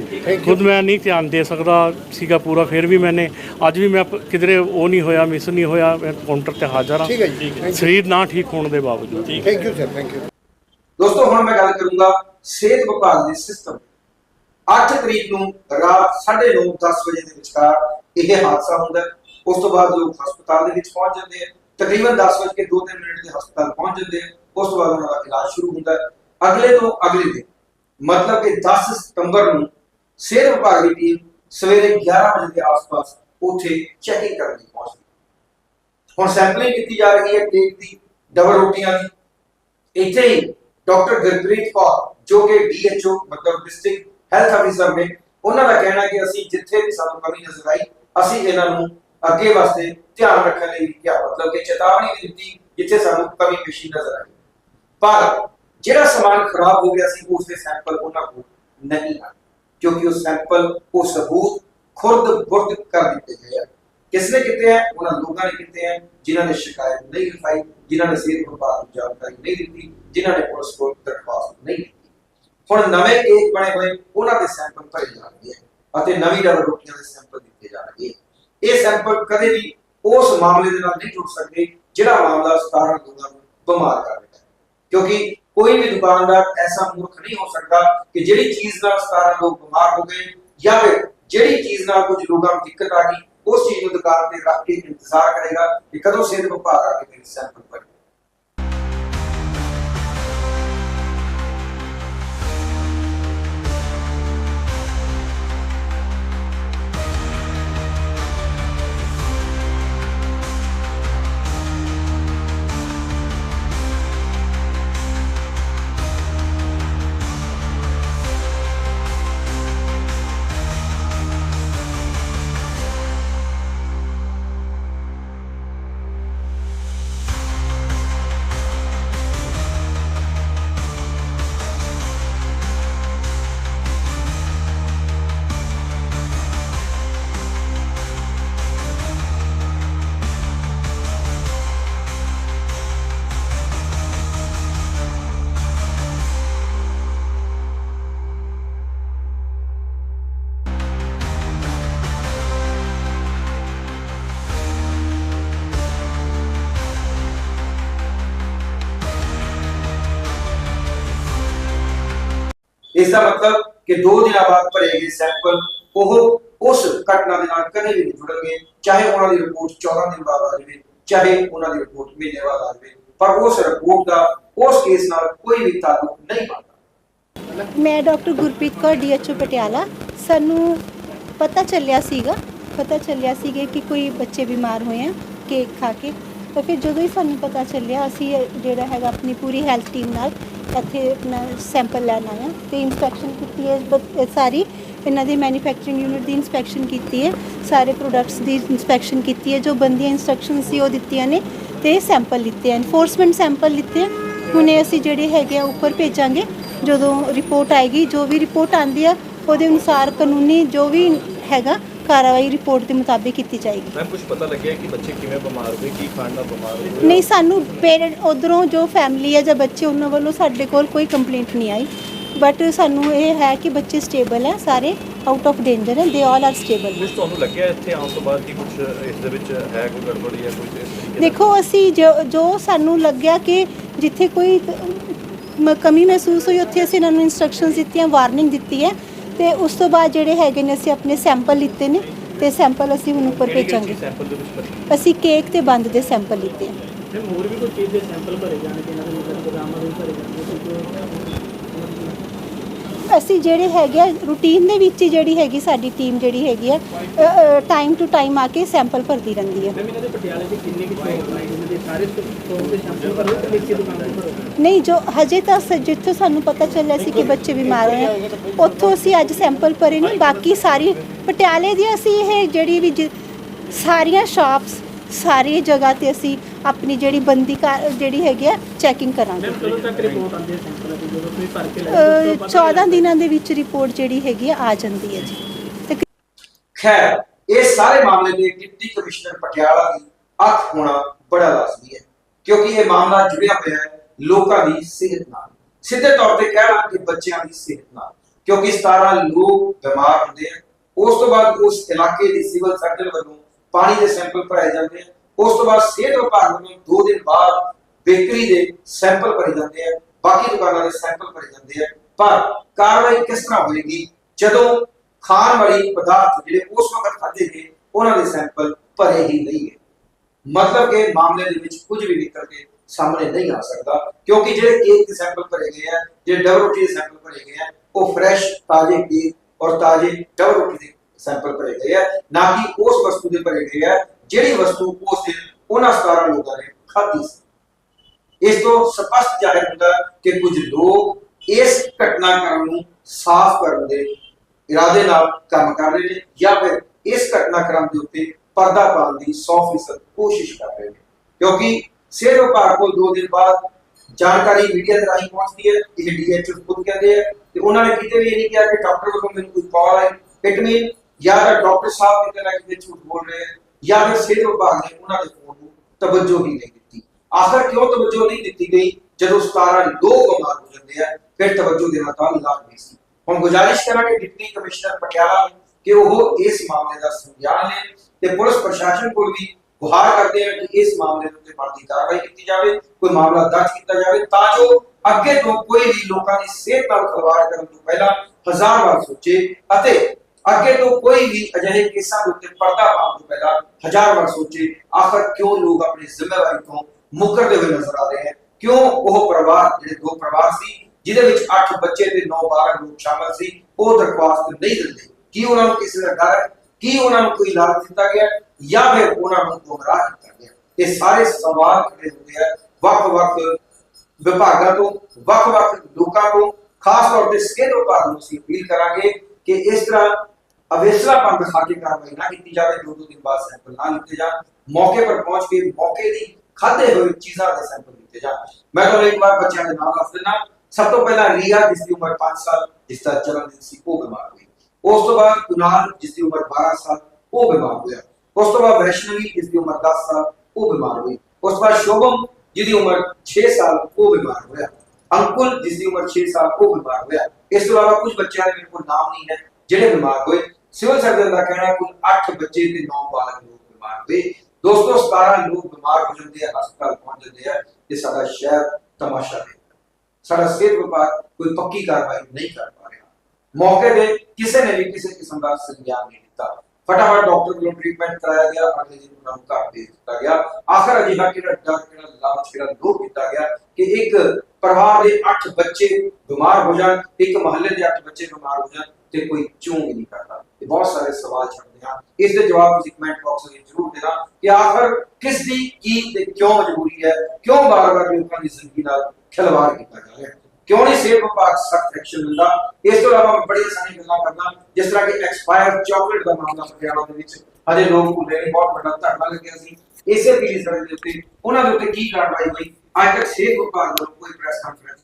B: ਖੁਦ ਮੈਂ ਨਹੀਂ ਧਿਆਨ ਦੇ ਸਕਦਾ ਸੀਗਾ ਪੂਰਾ ਫਿਰ ਵੀ ਮੈਨੇ ਅੱਜ ਵੀ ਮੈਂ ਕਿਧਰੇ ਉਹ ਨਹੀਂ ਹੋਇਆ ਮਿਸ ਨਹੀਂ ਹੋਇਆ ਮੈਂ ਕਾਊਂਟਰ ਤੇ ਹਾਜ਼ਰ
I: ਠੀਕ ਹੈ
B: ਸਰੀਰ ਨਾ ਠੀਕ ਹੋਣ ਦੇ ਬਾਵਜੂਦ।
I: Thank you sir thank you
D: ਦੋਸਤੋ ਹੁਣ ਮੈਂ ਗੱਲ ਕਰੂੰਗਾ ਸਿਹਤ ਵਿਭਾਗ ਦੇ ਸਿਸਟਮ 8 ਤਰੀਕ ਨੂੰ ਰਾਤ 9:30 10 ਵਜੇ ਦੇ ਵਿਚਕਾਰ ਇਹ ਹਾਦਸਾ ਹੁੰਦਾ। ਉਸ ਤੋਂ ਬਾਅਦ ਲੋਕ ਹਸਪਤਾਲ ਦੇ ਵਿੱਚ ਪਹੁੰਚ ਜਾਂਦੇ ਆ ਤਕਰੀਬਨ 10 ਵਜੇ ਕੇ 2-3 ਮਿੰਟ ਦੇ ਹਸਪਤਾਲ ਪਹੁੰਚ ਜਾਂਦੇ ਆ ਉਸ ਤੋਂ ਬਾਅਦ ਉਹਨਾਂ ਦਾ ਇਲਾਜ ਸ਼ੁਰੂ ਹੁੰਦਾ ਹੈ। ਅਗਲੇ ਤੋਂ ਅਗਲੇ ਦਿਨ ਮਤਲਬ ਕਿ 10 ਸਤੰਬਰ ਨੂੰ ਸਿਹਤ ਵਿਭਾਗ ਦੀ ਟੀਮ ਸਵੇਰੇ 11 ਵਜੇ ਦੇ ਆਸ-ਪਾਸ ਉੱਥੇ ਚੈਕਿੰਗ ਕਰਨ ਲਈ ਪਹੁੰਚਦੀ ਹੈ। ਹੁਣ ਸੈਂਪਲਿੰਗ ਕੀਤੀ ਜਾ ਰਹੀ ਹੈ ਕੇਕ ਦੀ ਡਬਲ ਰੋਟੀਆਂ ਦੀ ਇੱਥੇ ਹੀ ਡਾਕਟਰ ਗੁਰਪ੍ਰੀਤ ਕੌਰ, ਜੋ ਕਿ ਡੀਐਚਓ ਮਤਲਬ ਡਿਸਟ੍ਰਿਕਟ ਹੈਲਥ ਅਫੀਸਰ ਨੇ, ਉਹਨਾਂ ਦਾ ਕਹਿਣਾ ਕਿ ਅਸੀਂ ਜਿੱਥੇ ਵੀ ਸਾਨੂੰ ਕਮੀ ਨਜ਼ਰ ਆਈ, ਅਸੀਂ ਇਹਨਾਂ ਨੂੰ ਅੱਗੇ ਵਾਸਤੇ ਧਿਆਨ ਰੱਖਣ ਲਈ ਕਿਹਾ, ਮਤਲਬ ਕਿ ਚੇਤਾਵਨੀ ਦਿੱਤੀ ਜਿੱਥੇ ਸਾਨੂੰ ਕਮੀ ਪੇਸ਼ੀ ਨਜ਼ਰ ਆਈ ਪਰ ਜਿਹੜਾ ਸਮਾਨ ਖਰਾਬ ਹੋ ਗਿਆ ਸੀ ਉਸ ਦੇ ਸੈਂਪਲ ਉਹਨਾਂ ਕੋਲ ਨਹੀਂ ਆਏ ਕਿਉਂਕਿ ਉਹ ਸੈਂਪਲ ਉਹ ਸਬੂਤ ਖੁਰਦ ਬੁਰਦ ਕਰ ਦਿੱਤੇ ਗਏ ਆ। ਕਿਸ ਨੇ ਕੀਤੇ ਹੈ ਉਹਨਾਂ ਲੋਕਾਂ ਨੇ ਕੀਤੇ ਹੈ ਜਿਨ੍ਹਾਂ ਨੇ ਸ਼ਿਕਾਇਤ ਨਹੀਂ ਲਿਖਾਈ, ਜਿਨ੍ਹਾਂ ਨੇ ਸਿਹਤ ਵਿਭਾਗ ਨੂੰ ਜਾਣਕਾਰੀ ਨਹੀਂ ਦਿੱਤੀ, ਜਿਨ੍ਹਾਂ ਨੇ ਪੁਲਿਸ ਕੋਲ ਦਰਖਾਸਤ ਨਹੀਂ ਦਿੱਤੀ। ਹੁਣ ਨਵੇਂ ਕੇਕ ਬਣੇ ਹੋਏ, ਉਹਨਾਂ ਦੇ ਸੈਂਪਲ ਭਰੇ ਜਾਣਗੇ ਅਤੇ ਨਵੀਂ ਡਬਲ ਰੋਟੀਆਂ ਦੇ ਸੈਂਪਲ ਦਿੱਤੇ ਜਾਣਗੇ। ਇਹ ਸੈਂਪਲ ਕਦੇ ਵੀ ਉਸ ਮਾਮਲੇ ਦੇ ਨਾਲ ਨਹੀਂ ਜੁੜ ਸਕਦੇ, ਜਿਹੜਾ ਮਾਮਲਾ 17 ਲੋਕਾਂ ਨੂੰ ਬਿਮਾਰ ਕਰ ਰਿਹਾ ਕਿਉਂਕਿ ਕੋਈ ਵੀ ਦੁਕਾਨਦਾਰ ਐਸਾ ਮੂਰਖ ਨਹੀਂ ਹੋ ਸਕਦਾ ਕਿ ਜਿਹੜੀ ਚੀਜ਼ ਨਾਲ 17 ਲੋਕ ਬਿਮਾਰ ਹੋ ਗਏ ਜਾਂ ਫਿਰ ਜਿਹੜੀ ਚੀਜ਼ ਨਾਲ ਕੁਝ ਲੋਕਾਂ ਨੂੰ ਦਿੱਕਤ ਆ ਗਈ, ਉਸ ਚੀਜ਼ ਨੂੰ ਦੁਕਾਨ ਤੇ ਰੱਖ ਕੇ ਇੰਤਜ਼ਾਰ ਕਰੇਗਾ ਕਿ ਕਦੋਂ ਸਿਹਤ ਵਿਭਾਗ ਆ ਕੇ ਮੇਰੀ ਸੈਂਪਲ ਇਸ ਦਾ ਮਤਲਬ ਕਿ 2 ਦਿਨਾਂ ਬਾਅਦ ਭਰੇ ਗਏ ਸੈਂਪਲ ਉਹ ਉਸ ਘਟਨਾ ਦੇ ਨਾਲ ਕਦੇ ਵੀ ਨਹੀਂ ਜੁੜਨਗੇ, ਚਾਹੇ ਉਹਨਾਂ ਦੀ ਰਿਪੋਰਟ 14 ਦਿਨ ਬਾਅਦ ਆ ਜਾਵੇ, ਚਾਹੇ ਉਹਨਾਂ ਦੀ ਰਿਪੋਰਟ ਮਹੀਨੇ ਬਾਅਦ ਆ ਜਾਵੇ, ਪਰ ਉਸ ਰਿਪੋਰਟ ਦਾ, ਉਸ ਕੇਸ ਨਾਲ ਕੋਈ ਵੀ ਤਾਲੁਕ ਨਹੀਂ ਬਣਦਾ।
A: ਮੈਂ ਡਾਕਟਰ ਗੁਰਪ੍ਰੀਤ ਕੌਰ, ਡੀਐਚਓ ਪਟਿਆਲਾ। ਸਾਨੂੰ ਪਤਾ ਚੱਲਿਆ ਸੀਗਾ, ਪਤਾ ਚੱਲਿਆ ਸੀਗਾ ਕਿ ਕੋਈ ਬੱਚੇ ਬਿਮਾਰ ਹੋਏ ਆ, ਕੇਕ ਖਾ ਕੇ। ਤਾਂ ਫਿਰ ਜਦੋਂ ਹੀ ਸਾਨੂੰ ਪਤਾ ਚੱਲਿਆ, ਅਸੀਂ ਜਿਹੜਾ ਹੈਗਾ ਆਪਣੀ ਪੂਰੀ ਹੈਲਥ ਟੀਮ ਨਾਲ ਇੱਥੇ ਆਪਣਾ ਸੈਂਪਲ ਲੈਣ ਆਏ ਹਾਂ ਤੇ ਇਨਸਪੈਕਸ਼ਨ ਕੀਤੀ ਹੈ ਬ- ਸਾਰੀ ਇਹਨਾਂ ਦੀ ਮੈਨੂਫੈਕਚਰਿੰਗ ਯੂਨਿਟ ਦੀ ਇਨਸਪੈਕਸ਼ਨ ਕੀਤੀ ਹੈ, ਸਾਰੇ ਪ੍ਰੋਡਕਟਸ ਦੀ ਇਨਸਪੈਕਸ਼ਨ ਕੀਤੀ ਹੈ, ਜੋ ਬੰਦੀਆਂ ਇਨਸਟਰਕਸ਼ਨ ਸੀ ਉਹ ਦਿੱਤੀਆਂ ਨੇ ਤੇ ਸੈਂਪਲ ਲਿੱਤੇ ਆ ਐਨਫੋਰਸਮੈਂਟ ਸੈਂਪਲ ਲਿੱਤੇ ਹੁਣੇ ਅਸੀਂ ਜਿਹੜੇ ਹੈਗੇ ਆ ਉੱਪਰ ਭੇਜਾਂਗੇ, ਜਦੋਂ ਰਿਪੋਰਟ ਆਏਗੀ, ਜੋ ਵੀ ਰਿਪੋਰਟ ਆਂਦੀ ਆ, ਉਹਦੇ ਅਨੁਸਾਰ ਕਾਨੂੰਨੀ ਜੋ ਵੀ ਹੈਗਾ ਕਾਰਵਾਈ ਰਿਪੋਰਟ ਦੇ ਮੁਤਾਬਿਕ ਕੀਤੀ ਜਾਏਗੀ।
H: ਮੈਮ ਕੁਝ ਪਤਾ ਲੱਗਿਆ ਕਿ ਬੱਚੇ ਕਿਵੇਂ ਬਿਮਾਰ ਹੋਏ ਕੀ ਖਾਣ ਨਾਲ ਬਿਮਾਰ ਹੋਏ?
A: ਨਹੀਂ ਸਾਨੂੰ ਪੇਰੈਂਟ ਉਧਰੋਂ ਜੋ ਫੈਮਿਲੀ ਹੈ ਜਾਂ ਬੱਚੇ ਉਹਨਾਂ ਵੱਲੋਂ ਸਾਡੇ ਕੋਲ ਕੋਈ ਕੰਪਲੇਂਟ ਨਹੀਂ ਆਈ। ਬਟ ਸਾਨੂੰ ਇਹ ਹੈ ਕਿ ਬੱਚੇ ਸਟੇਬਲ ਹੈ ਸਾਰੇ ਆਊਟ ਆਫ ਡੇਂਜਰ ਹੈ ਦੇ ਆਲ ਆਰ ਸਟੇਬਲ
H: ਕੁਝ ਤੁਹਾਨੂੰ ਲੱਗਿਆ ਇੱਥੇ ਆਉਣ ਤੋਂ ਬਾਅਦ ਕਿ ਕੁਝ ਇਸ ਦੇ ਵਿੱਚ ਹੈ ਕੋਈ ਗੜਬੜੀ ਜਾਂ ਕੁਝ ਇਸ ਤਰੀਕੇ?
A: ਦੇਖੋ ਅਸੀਂ ਜੋ ਜੋ ਸਾਨੂੰ ਲੱਗਿਆ ਕਿ ਜਿੱਥੇ ਕੋਈ ਮ- ਕਮੀ ਮਹਿਸੂਸ ਹੋਈ ਉੱਥੇ ਅਸੀਂ ਇਹਨਾਂ ਨੂੰ ਇਨਸਟਰਕਸ਼ਨਸ ਦਿੱਤੀਆਂ ਵਾਰਨਿੰਗ ਦਿੱਤੀ ਹੈ। ਤੇ ਉਸ ਤੋਂ ਬਾਅਦ ਜਿਹੜੇ ਹੈਗੇ ਨੇ ਅਸੀਂ ਆਪਣੇ ਸੈਂਪਲ ਲਿੱਤੇ ਨੇ ਤੇ ਸੈਂਪਲ ਅਸੀਂ ਹੁਣ ਉੱਪਰ ਭੇਜਾਂਗੇ
H: ਚੀਜ਼ ਸੈਂਪਲ ਦੇ ਵਿੱਚ ਭਰੀ?
A: ਅਸੀਂ ਕੇਕ ਤੇ ਬੰਦ ਦੇ ਸੈਂਪਲ ਲਿੱਤੇ ਹੈ
J: ਹੋਰ ਵੀ ਕੋਈ ਚੀਜ਼ ਦੇ ਸੈਂਪਲ ਭਰੇ ਜਾਣੇ ਜਿਹਨਾਂ ਦੇ ਮਤਲਬ ਬਦਾਮਾਂ ਦੇ ਭਰੇ ਜਾਣੇ
A: ਅਸੀਂ ਜਿਹੜੇ ਹੈਗੇ ਆ ਰੂਟੀਨ ਦੇ ਵਿੱਚ ਹੀ ਜਿਹੜੀ ਹੈਗੀ ਸਾਡੀ ਟੀਮ ਜਿਹੜੀ ਹੈਗੀ ਆ ਟਾਈਮ ਟੂ ਟਾਈਮ ਆ ਕੇ ਸੈਂਪਲ ਭਰਦੀ ਰਹਿੰਦੀ ਹੈ
J: ਮੈਂ ਇਹਨਾਂ ਦੇ ਪਟਿਆਲੇ ਦੇ ਕਿੰਨੇ ਕਿ ਸ਼ੌਪ ਨੇ? ਜਿਨ੍ਹਾਂ ਦੇ ਸਾਰੇ ਸ਼ੌਪ ਦੇ ਸੈਂਪਲ ਭਰੇ ਤੇ ਵਿੱਚ ਦੁਕਾਨ ਦੇ ਭਰੇ?
A: ਨਹੀਂ ਜੋ ਹਜੇ ਤਾਂ ਜਿੱਥੋਂ ਸਾਨੂੰ ਪਤਾ ਚੱਲਿਆ ਸੀ ਕਿ ਬੱਚੇ ਬਿਮਾਰ ਹੋਏ ਆ ਉੱਥੋਂ ਅਸੀਂ ਅੱਜ ਸੈਂਪਲ ਭਰੇ ਨਹੀਂ ਬਾਕੀ ਸਾਰੀ ਪਟਿਆਲੇ ਦੀ ਅਸੀਂ ਇਹ ਜਿਹੜੀ ਵੀ ਜ- ਸਾਰੀਆਂ ਸ਼ਾਪਸ ਸਾਰੀ ਜਗ੍ਹਾ ਤੇ ਅਸੀਂ ਆਪਣੀ ਜਿਹੜੀ ਬੰਦੀ ਜਿਹੜੀ ਹੈਗੀ ਆ ਚੈਕਿੰਗ ਕਰਾਂਗੇ।
J: ਕਦੋਂ ਤੱਕ ਰਿਪੋਰਟ ਆਉਂਦੀ ਹੈ ਸੈਂਪਲ ਦੀ ਜਦੋਂ ਤੁਸੀਂ ਭਰ ਕੇ ਲੈ
A: ਅਹ 14 ਦਿਨਾਂ ਦੇ ਵਿੱਚ ਰਿਪੋਰਟ ਜਿਹੜੀ ਹੈਗੀ ਆ ਆ ਜਾਂਦੀ ਹੈ ਜੀ। ਤੇ
D: ਖੈਰ ਇਹ ਸਾਰੇ ਮਾਮਲੇ ਦੇ ਡਿਪਟੀ ਕਮਿਸ਼ਨਰ ਪਟਿਆਲਾ ਦੀ ਅੱਖ ਹੋਣਾ ਬੜਾ ਲਾਜ਼ਮੀ ਹੈ ਕਿਉਂਕਿ ਇਹ ਮਾਮਲਾ ਜੁੜਿਆ ਹੋਇਆ ਹੈ ਲੋਕਾਂ ਦੀ ਸਿਹਤ ਨਾਲ। ਸਿੱਧੇ ਤੌਰ ਤੇ ਕਹਿਣਾ ਕਿ ਬੱਚਿਆਂ ਦੀ ਸਿਹਤ ਨਾਲ ਕਿਉਂਕਿ 17 ਲੋਕ ਬਿਮਾਰ ਹੁੰਦੇ ਆ। ਉਸ ਤੋਂ ਬਾਅਦ ਉਸ ਇਲਾਕੇ ਦੀ ਸਿਵਲ ਸਰਜਨ ਵੱਲੋਂ ਪਾਣੀ ਦੇ ਸੈਂਪਲ ਭਰਾਏ ਜਾਂਦੇ ਆ। ਉਸ ਤੋਂ ਬਾਅਦ ਸਿਹਤ ਵਿਭਾਗ ਵੱਲੋਂ 2 ਦਿਨ ਬਾਅਦ ਬੇਕਰੀ ਦੇ ਸੈਂਪਲ ਭਰੇ ਜਾਂਦੇ ਆ। ਬਾਕੀ ਦੁਕਾਨਾਂ ਦੇ ਸੈਂਪਲ ਭਰੇ ਜਾਂਦੇ ਆ। ਪਰ ਕਾਰਵਾਈ ਕਿਸ ਤਰ੍ਹਾਂ ਹੋਏਗੀ? ਜਦੋਂ ਖਾਣ ਵਾਲੀ ਪਦਾਰਥ ਜਿਹੜੇ ਉਸ ਵਕਤ ਖਾਦੇ ਗਏ, ਉਹਨਾਂ ਦੇ ਸੈਂਪਲ ਭਰੇ ਹੀ ਨਹੀਂ ਗਏ। ਮਤਲਬ ਕਿ ਮਾਮਲੇ ਦੇ ਵਿੱਚ ਕੁਝ ਵੀ ਨਿਕਲ ਕੇ ਸਾਹਮਣੇ ਨਹੀਂ ਆ ਸਕਦਾ, ਕਿਉਂਕਿ ਜਿਹੜੇ ਕੇਕ ਦੇ ਸੈਂਪਲ ਭਰੇ ਗਏ ਆ, ਜਿਹੜੇ ਡਬਲ ਰੋਟੀ ਦੇ ਸੈਂਪਲ ਭਰੇ ਗਏ ਆ, ਉਹ ਫਰੈਸ਼ ਤਾਜ਼ੇ ਕੇਕ ਔਰ ਤਾਜ਼ੇ ਡਬਲ ਰੋਟੀ ਦੇ ਸੈਂਪਲ ਭਰੇ ਗਏ ਆ, ਨਾ ਕਿ ਉਸ ਵਸਤੂ ਦੇ ਭਰੇ ਗਏ ਆ, ਜਿਹੜੀ ਵਸਤੂ ਉਸ ਦਿਨ ਉਹਨਾਂ 17 ਲੋਕਾਂ ਨੇ ਖਾਧੀ ਸੀ। ਇਸ ਤੋਂ ਸਪਸ਼ਟ ਜ਼ਾਹਿਰ ਹੁੰਦਾ ਕਿ ਕੁਝ ਲੋਕ ਇਸ ਘਟਨਾਕ੍ਰਮ ਨੂੰ ਸਾਫ਼ ਕਰਨ ਦੇ ਇਰਾਦੇ ਨਾਲ ਕੰਮ ਕਰ ਰਹੇ ਨੇ ਜਾਂ ਫਿਰ ਇਸ ਘਟਨਾਕ੍ਰਮ ਦੇ ਉੱਤੇ ਪਰਦਾ ਪਾਉਣ ਦੀ 100% ਕੋਸ਼ਿਸ਼ ਕਰ ਰਹੇ ਨੇ। ਕਿਉਂਕਿ ਸਿਹਤ ਵਿਭਾਗ ਕੋਲ 2 ਦਿਨ ਬਾਅਦ ਜਾਣਕਾਰੀ ਮੀਡੀਆ ਦੇ ਰਾਹੀਂ ਪਹੁੰਚਦੀ ਹੈ, ਇਹ ਡੀਐਚਓ ਖੁਦ ਕਹਿੰਦੇ ਆ ਤੇ ਉਹਨਾਂ ਨੇ ਕਿਤੇ ਵੀ ਇਹ ਨਹੀਂ ਕਿਹਾ ਕਿ ਡਾਕਟਰ ਵੱਲੋਂ ਮੈਨੂੰ ਕੋਈ ਕਾਲ ਆਈ ਇਟ ਮੀਨ ਜਾਂ ਤਾਂ ਡਾਕਟਰ ਸਾਹਿਬ ਕਿਤੇ ਨਾ ਕਿਤੇ ਝੂਠ ਬੋਲ ਰਹੇ ਆ, ਜਾਂ ਫਿਰ ਸਿਹਤ ਵਿਭਾਗ ਨੇ ਉਹਨਾਂ ਦੇ ਫੋਨ ਨੂੰ ਤਵੱਜੋ ਹੀ ਨਹੀਂ ਦਿੱਤੀ। ਆਖਰ ਕਿਉਂ ਤਵੱਜੋ ਨਹੀਂ ਦਿੱਤੀ ਗਈ? ਜਦੋਂ 17 ਦੋ ਬਿਮਾਰ ਹੋ ਜਾਂਦੇ ਆ, ਫਿਰ ਤਵੱਜੋ ਦੇਣਾ ਤਾਂ ਲਾਜ਼ਮੀ ਸੀ। ਹੁਣ ਗੁਜ਼ਾਰਿਸ਼ ਕਰਾਂਗੇ ਡਿਪਟੀ ਕਮਿਸ਼ਨਰ ਪਟਿਆਲਾ ਕਿ ਉਹ ਇਸ ਮਾਮਲੇ ਦਾ ਸੰਗਿਆਨ ਲੈਣ ਤੇ ਪੁਲਿਸ ਪ੍ਰਸ਼ਾਸਨ ਕੋਲ ਵੀ ਗੁਹਾਰ ਕਰਦੇ ਆ ਕਿ ਇਸ ਮਾਮਲੇ ਦੇ ਉੱਤੇ ਬਣਦੀ ਕਾਰਵਾਈ ਕੀਤੀ ਜਾਵੇ, ਕੋਈ ਮਾਮਲਾ ਦਰਜ ਕੀਤਾ ਜਾਵੇ, ਤਾਂ ਜੋ ਅੱਗੇ ਤੋਂ ਕੋਈ ਵੀ ਲੋਕਾਂ ਦੀ ਸਿਹਤ ਨਾਲ ਖਿਲਵਾੜ ਕਰਨ ਤੋਂ ਪਹਿਲਾਂ ਹਜ਼ਾਰ ਵਾਰ ਸੋਚੇ ਅਤੇ ਅੱਗੇ ਤੋਂ ਕੋਈ ਵੀ ਅਜਿਹੇ ਕੇਸਾਂ ਦੇ ਉੱਤੇ ਪਰਦਾ ਪਾਉਣ ਤੋਂ ਪਹਿਲਾਂ ਹਜ਼ਾਰ ਵਾਰ ਸੋਚੇ ਆਖਰ ਕਿਉਂ ਲੋਕ ਆਪਣੀ ਜ਼ਿੰਮੇਵਾਰੀ ਤੋਂ ਮੁਕਰਦੇ ਹੋਏ ਨਜ਼ਰ ਆ ਰਹੇ ਹਨ ਕਿਉਂ ਉਹ ਪਰਿਵਾਰ ਜਿਹੜੇ ਦੋ ਪਰਿਵਾਰ ਸੀ ਜਿਹਦੇ ਵਿੱਚ 8 ਬੱਚੇ ਤੇ 9 12 ਲੋਕ ਸ਼ਾਮਲ ਸੀ ਉਹ ਦਰਖਾਸਤ ਨਹੀਂ ਦਿੰਦੇ ਕੀ ਉਹਨਾਂ ਨੂੰ ਕਿਸੇ ਦਾ ਡਰ ਹੈ ਕੀ ਉਹਨਾਂ ਨੂੰ ਕੋਈ ਲਾਲਚ ਦਿੱਤਾ ਗਿਆ ਜਾਂ ਫਿਰ ਉਹਨਾਂ ਨੂੰ ਗੁੰਮਰਾਹ ਕੀਤਾ ਗਿਆ ਇਹ ਸਾਰੇ ਸਵਾਲ ਖੜੇ ਹੁੰਦੇ ਆ ਵੱਖ-ਵੱਖ ਵਿਭਾਗਾਂ ਤੋਂ ਵੱਖ-ਵੱਖ ਲੋਕਾਂ ਤੋਂ ਖਾਸ ਤੌਰ ਤੇ ਸਿਹਤ ਵਿਭਾਗ ਨੂੰ ਅਸੀਂ ਅਪੀਲ ਕਰਾਂਗੇ ਕਿ ਇਸ ਤਰ੍ਹਾਂ ਅਵੇਸਲਾਪਨ ਦਿਖਾ ਕੇ ਕਾਰਵਾਈ ਨਾ ਕੀਤੀ ਜਾਵੇ ਦੋ ਦੋ ਦਿਨ ਬਾਅਦ ਸੈਂਪਲ ਨਾ ਲਿੱਤੇ ਜਾਣ ਮੌਕੇ ਪਰ ਪਹੁੰਚ ਕੇ ਮੌਕੇ ਦੀ ਖਾਦੇ ਹੋਏ ਚੀਜ਼ਾਂ ਦੇ ਸੈਂਪਲ ਲਿੱਤੇ ਜਾਣ ਮੈਂ ਤੁਹਾਨੂੰ ਇੱਕ ਵਾਰ ਬੱਚਿਆਂ ਦੇ ਨਾਮ ਦੱਸ ਦਿੰਦਾ ਸਭ ਤੋਂ ਪਹਿਲਾਂ ਰੀਆ ਜਿਸ ਦੀ ਉਮਰ 5 ਸਾਲ ਜਿਸ ਦਾ ਜਨਮ ਦਿਨ ਸੀ ਉਹ ਬਿਮਾਰ ਹੋਈ ਉਸ ਤੋਂ ਬਾਅਦ ਕੁਨਾਲ ਜਿਸ ਦੀ ਉਮਰ 12 ਸਾਲ ਉਹ ਬਿਮਾਰ ਹੋਇਆ ਉਸ ਤੋਂ ਬਾਅਦ ਵੈਸ਼ਨਵੀ ਜਿਸ ਦੀ ਉਮਰ 10 ਸਾਲ ਉਹ ਬਿਮਾਰ ਹੋਈ ਉਸ ਤੋਂ ਬਾਅਦ ਸ਼ੋਭਮ ਜਿਹਦੀ ਉਮਰ 6 ਸਾਲ ਉਹ ਬਿਮਾਰ ਹੋਇਆ ਅੰਕੁਲ ਜਿਸ ਦੀ ਉਮਰ 6 ਸਾਲ ਉਹ ਬਿਮਾਰ ਹੋਇਆ ਇਸ ਤੋਂ ਇਲਾਵਾ ਕੁਝ ਬੱਚਿਆਂ ਦੇ ਮੇਰੇ ਸਿਵਲ ਸਰਜਨ ਦਾ ਕਹਿਣਾ ਹੈ, ਕੁੱਲ 8 ਬੱਚੇ ਤੇ 9 ਬਾਲਗ ਲੋਕ ਬਿਮਾਰ ਹੋਏ। ਦੋਸਤੋ 17 ਲੋਕ ਬਿਮਾਰ ਹੋ ਜਾਂਦੇ ਆ, ਹਸਪਤਾਲ ਪਹੁੰਚ ਜਾਂਦੇ ਆ ਤੇ ਸਾਡਾ ਸ਼ਹਿਰ ਤਮਾਸ਼ਾ ਦੇਖਦਾ ਸਾਡਾ ਸਿਹਤ ਵਿਭਾਗ ਕੋਈ ਪੱਕੀ ਕਾਰਵਾਈ ਨਹੀਂ ਕਰ ਪਾ ਰਿਹਾ। ਮੌਕੇ ਦੇ ਕਿਸੇ ਨੇ ਵੀ ਕਿਸੇ ਕਿਸਮ ਦਾ ਸੰਗਿਆਨ ਨਹੀਂ ਦਿੱਤਾ। ਫਟਾਫਟ ਡਾਕਟਰ ਕੋਲੋਂ ਟ੍ਰੀਟਮੈਂਟ ਕਰਾਇਆ ਗਿਆ, ਅਗਲੇ ਦਿਨ ਉਹਨਾਂ ਨੂੰ ਘਰ ਭੇਜ ਦਿੱਤਾ ਗਿਆ। ਆਖਰ ਅਜਿਹਾ ਕਿਹੜਾ ਡਰ, ਕਿਹੜਾ ਲਾਲਚ, ਕਿਹੜਾ ਲੋਭ ਕੀਤਾ ਗਿਆ ਕਿ ਇੱਕ ਪਰਿਵਾਰ ਦੇ 8 ਬੱਚੇ ਬਿਮਾਰ ਹੋ ਜਾਣ, ਇੱਕ ਮਹੱਲੇ ਦੇ 8 ਬੱਚੇ ਬਿਮਾਰ ਹੋ ਜਾਣ ਤੇ ਕੋਈ ਚੂੰ ਵੀ ਨਹੀਂ ਕਰਦਾ ਬਹੁਤ ਸਾਰੇ ਸਵਾਲ ਛੱਡਦੇ ਆ। ਇਸ ਦੇ ਜਵਾਬ ਤੁਸੀਂ ਕਮੈਂਟ ਬਾਕਸ ਵਿੱਚ ਜ਼ਰੂਰ ਦੇਣਾ ਕਿ ਆਖਰ ਕਿਸ ਦੀ ਕੀ ਤੇ ਕਿਉਂ ਮਜਬੂਰੀ ਹੈ, ਕਿਉਂ ਬਾਰ-ਬਾਰ ਲੋਕਾਂ ਦੀ ਜ਼ਿੰਦਗੀ ਨਾਲ ਖਿਲਵਾੜ ਕੀਤਾ ਜਾ ਰਿਹਾ ਹੈ? ਕਿਉਂ ਨਹੀਂ ਸਿਹਤ ਵਿਭਾਗ ਸਖਤ ਐਕਸ਼ਨ ਲੈਂਦਾ ਇਸ ਤੋਂ ਇਲਾਵਾ ਮੈਂ ਬੜੀਆਂ ਸਾਰੀਆਂ ਗੱਲਾਂ ਕਰਨਾ ਜਿਸ ਤਰ੍ਹਾਂ ਕਿ ਐਕਸਪਾਇਰ ਚਾਕਲੇਟ ਦਾ ਮਾਮਲਾ ਪਟਿਆਲਾ ਦੇ ਵਿੱਚ ਹਜੇ ਲੋਕ ਭੁੱਲੇ ਨੇ ਬਹੁਤ ਵੱਡਾ ਧਰਨਾ ਲੱਗਿਆ ਸੀ। ਇਸੇ ਪੀਲੀ ਸੜਕ ਦੇ ਉੱਤੇ ਉਹਨਾਂ ਦੇ ਉੱਤੇ ਕੀ ਕਾਰਵਾਈ ਹੋਈ? ਅੱਜ ਤੱਕ ਸਿਹਤ ਵਿਭਾਗ ਵੱਲੋਂ ਕੋਈ ਪ੍ਰੈਸ ਕਾਨਫਰੰਸ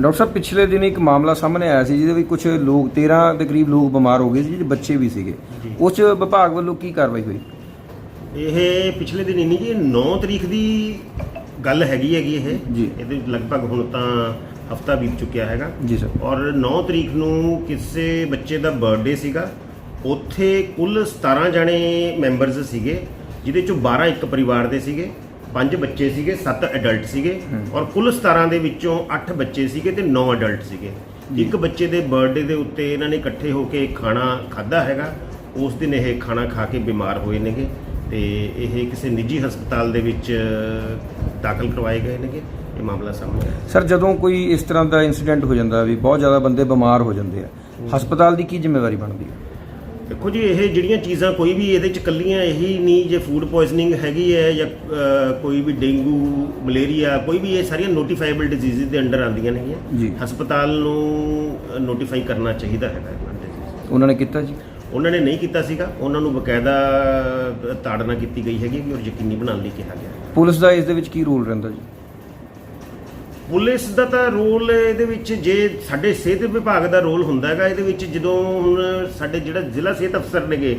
F: ਡਾਕਟਰ ਸਾਹਿਬ ਪਿਛਲੇ ਦਿਨ ਇੱਕ ਮਾਮਲਾ ਸਾਹਮਣੇ ਆਇਆ ਸੀ ਜਿਹਦੇ ਵਿੱਚ ਕੁਝ ਲੋਕ 13 ਦੇ ਕਰੀਬ ਲੋਕ ਬਿਮਾਰ ਹੋ ਗਏ ਸੀ ਜਿਹਦੇ ਬੱਚੇ ਵੀ ਸੀਗੇ। ਉਸ 'ਚ ਵਿਭਾਗ ਵੱਲੋਂ ਕੀ ਕਾਰਵਾਈ ਹੋਈ?
E: ਇਹ ਪਿਛਲੇ ਦਿਨ ਨਹੀਂ ਜੀ 9 ਤਰੀਕ ਦੀ ਗੱਲ ਹੈਗੀ ਹੈਗੀ ਇਹ।
F: ਜੀ।
E: ਇਹਦੇ ਲਗਭਗ ਹੁਣ ਤਾਂ ਹਫਤਾ ਬੀਤ ਚੁੱਕਿਆ ਹੈਗਾ।
F: ਜੀ ਸਰ।
E: ਔਰ 9 ਤਰੀਕ ਨੂੰ ਕਿਸੇ ਬੱਚੇ ਦਾ ਬਰਥਡੇ ਸੀਗਾ। ਉੱਥੇ ਕੁੱਲ 17 ਜਣੇ ਮੈਂਬਰਸ ਸੀਗੇ ਜਿਹਦੇ ਚੋਂ 12 ਇੱਕ ਪਰਿਵਾਰ ਦੇ ਸੀਗੇ। ਪੰਜ ਬੱਚੇ ਸੀਗੇ 7 ਐਡਲਟ ਸੀਗੇ ਔਰ ਕੁੱਲ 17 ਦੇ ਵਿੱਚੋਂ 8 ਬੱਚੇ ਸੀਗੇ ਤੇ 9 ਐਡਲਟ ਸੀਗੇ। ਇੱਕ ਬੱਚੇ ਦੇ ਬਰਥਡੇ ਦੇ ਉੱਤੇ ਇਹਨਾਂ ਨੇ ਇਕੱਠੇ ਹੋ ਕੇ ਖਾਣਾ ਖਾਦਾ ਹੈਗਾ। ਉਸ ਦਿਨ ਇਹ ਖਾਣਾ ਖਾ ਕੇ ਬਿਮਾਰ ਹੋਏ ਨੇਗੇ ਤੇ ਇਹ ਕਿਸੇ ਨਿੱਜੀ ਹਸਪਤਾਲ ਦੇ ਵਿੱਚ ਦਾਖਲ ਕਰਵਾਏ ਗਏ ਨੇਗੇ। ਇਹ ਮਾਮਲਾ ਸਾਹਮਣੇ ਆਇਆ।
F: ਸਰ ਜਦੋਂ ਕੋਈ ਇਸ ਤਰ੍ਹਾਂ ਦਾ ਇਨਸੀਡੈਂਟ ਹੋ ਜਾਂਦਾ ਵੀ ਬਹੁਤ ਜ਼ਿਆਦਾ ਬੰਦੇ ਬਿਮਾਰ ਹੋ ਜਾਂਦੇ ਆ ਹਸਪਤਾਲ ਦੀ ਕੀ ਜ਼ਿੰਮੇਵਾਰੀ ਬਣਦੀ ਹੈ?
E: ਦੇਖੋ ਜੀ ਇਹ ਜਿਹੜੀਆਂ ਚੀਜ਼ਾਂ ਕੋਈ ਵੀ ਇਹਦੇ ਚ ਕੱਲੀਆਂ ਇਹੀ ਨਹੀਂ ਜੇ ਫੂਡ ਪੋਇਜ਼ਨਿੰਗ ਹੈਗੀ ਹੈ ਜਾਂ ਕੋਈ ਵੀ ਡੇਂਗੂ ਮਲੇਰੀਆ ਕੋਈ ਵੀ ਇਹ ਸਾਰੀਆਂ ਨੋਟੀਫਾਈਬਲ ਡਿਜ਼ੀਜ਼ਸ ਦੇ ਅੰਡਰ ਆਉਂਦੀਆਂ
F: ਜੀ।
E: ਨੇਗੀਆਂ ਹਸਪਤਾਲ ਨੂੰ ਨੋਟੀਫਾਈ ਕਰਨਾ ਚਾਹੀਦਾ ਹੈਗਾ ਇਹਨਾਂ।
F: ਉਹਨਾਂ ਨੇ ਕੀਤਾ ਜੀ?
E: ਉਹਨਾਂ ਨੇ ਨਹੀਂ ਕੀਤਾ ਸੀਗਾ। ਉਹਨਾਂ ਨੂੰ ਬਕਾਇਦਾ ਤਾੜਨਾ ਕੀਤੀ ਗਈ ਹੈਗੀ ਕਿ ਔਰ ਯਕੀਨੀ ਬਣਾਉਣ ਲਈ ਕਿਹਾ ਗਿਆ
F: ਪੁਲਿਸ ਦਾ ਇਸ ਦੇ ਵਿੱਚ ਕੀ ਰੋਲ ਰਹਿੰਦਾ ਜੀ?
E: ਪੁਲਿਸ ਦਾ ਤਾਂ ਰੋਲ ਇਹਦੇ ਵਿੱਚ ਜੇ ਸਾਡੇ ਸਿਹਤ ਵਿਭਾਗ ਦਾ ਰੋਲ ਹੁੰਦਾ ਹੈਗਾ ਇਹਦੇ ਵਿੱਚ ਜਦੋਂ ਹੁਣ ਸਾਡੇ ਜਿਹੜਾ ਜ਼ਿਲ੍ਹਾ ਸਿਹਤ ਅਫਸਰ ਨੇਗੇ।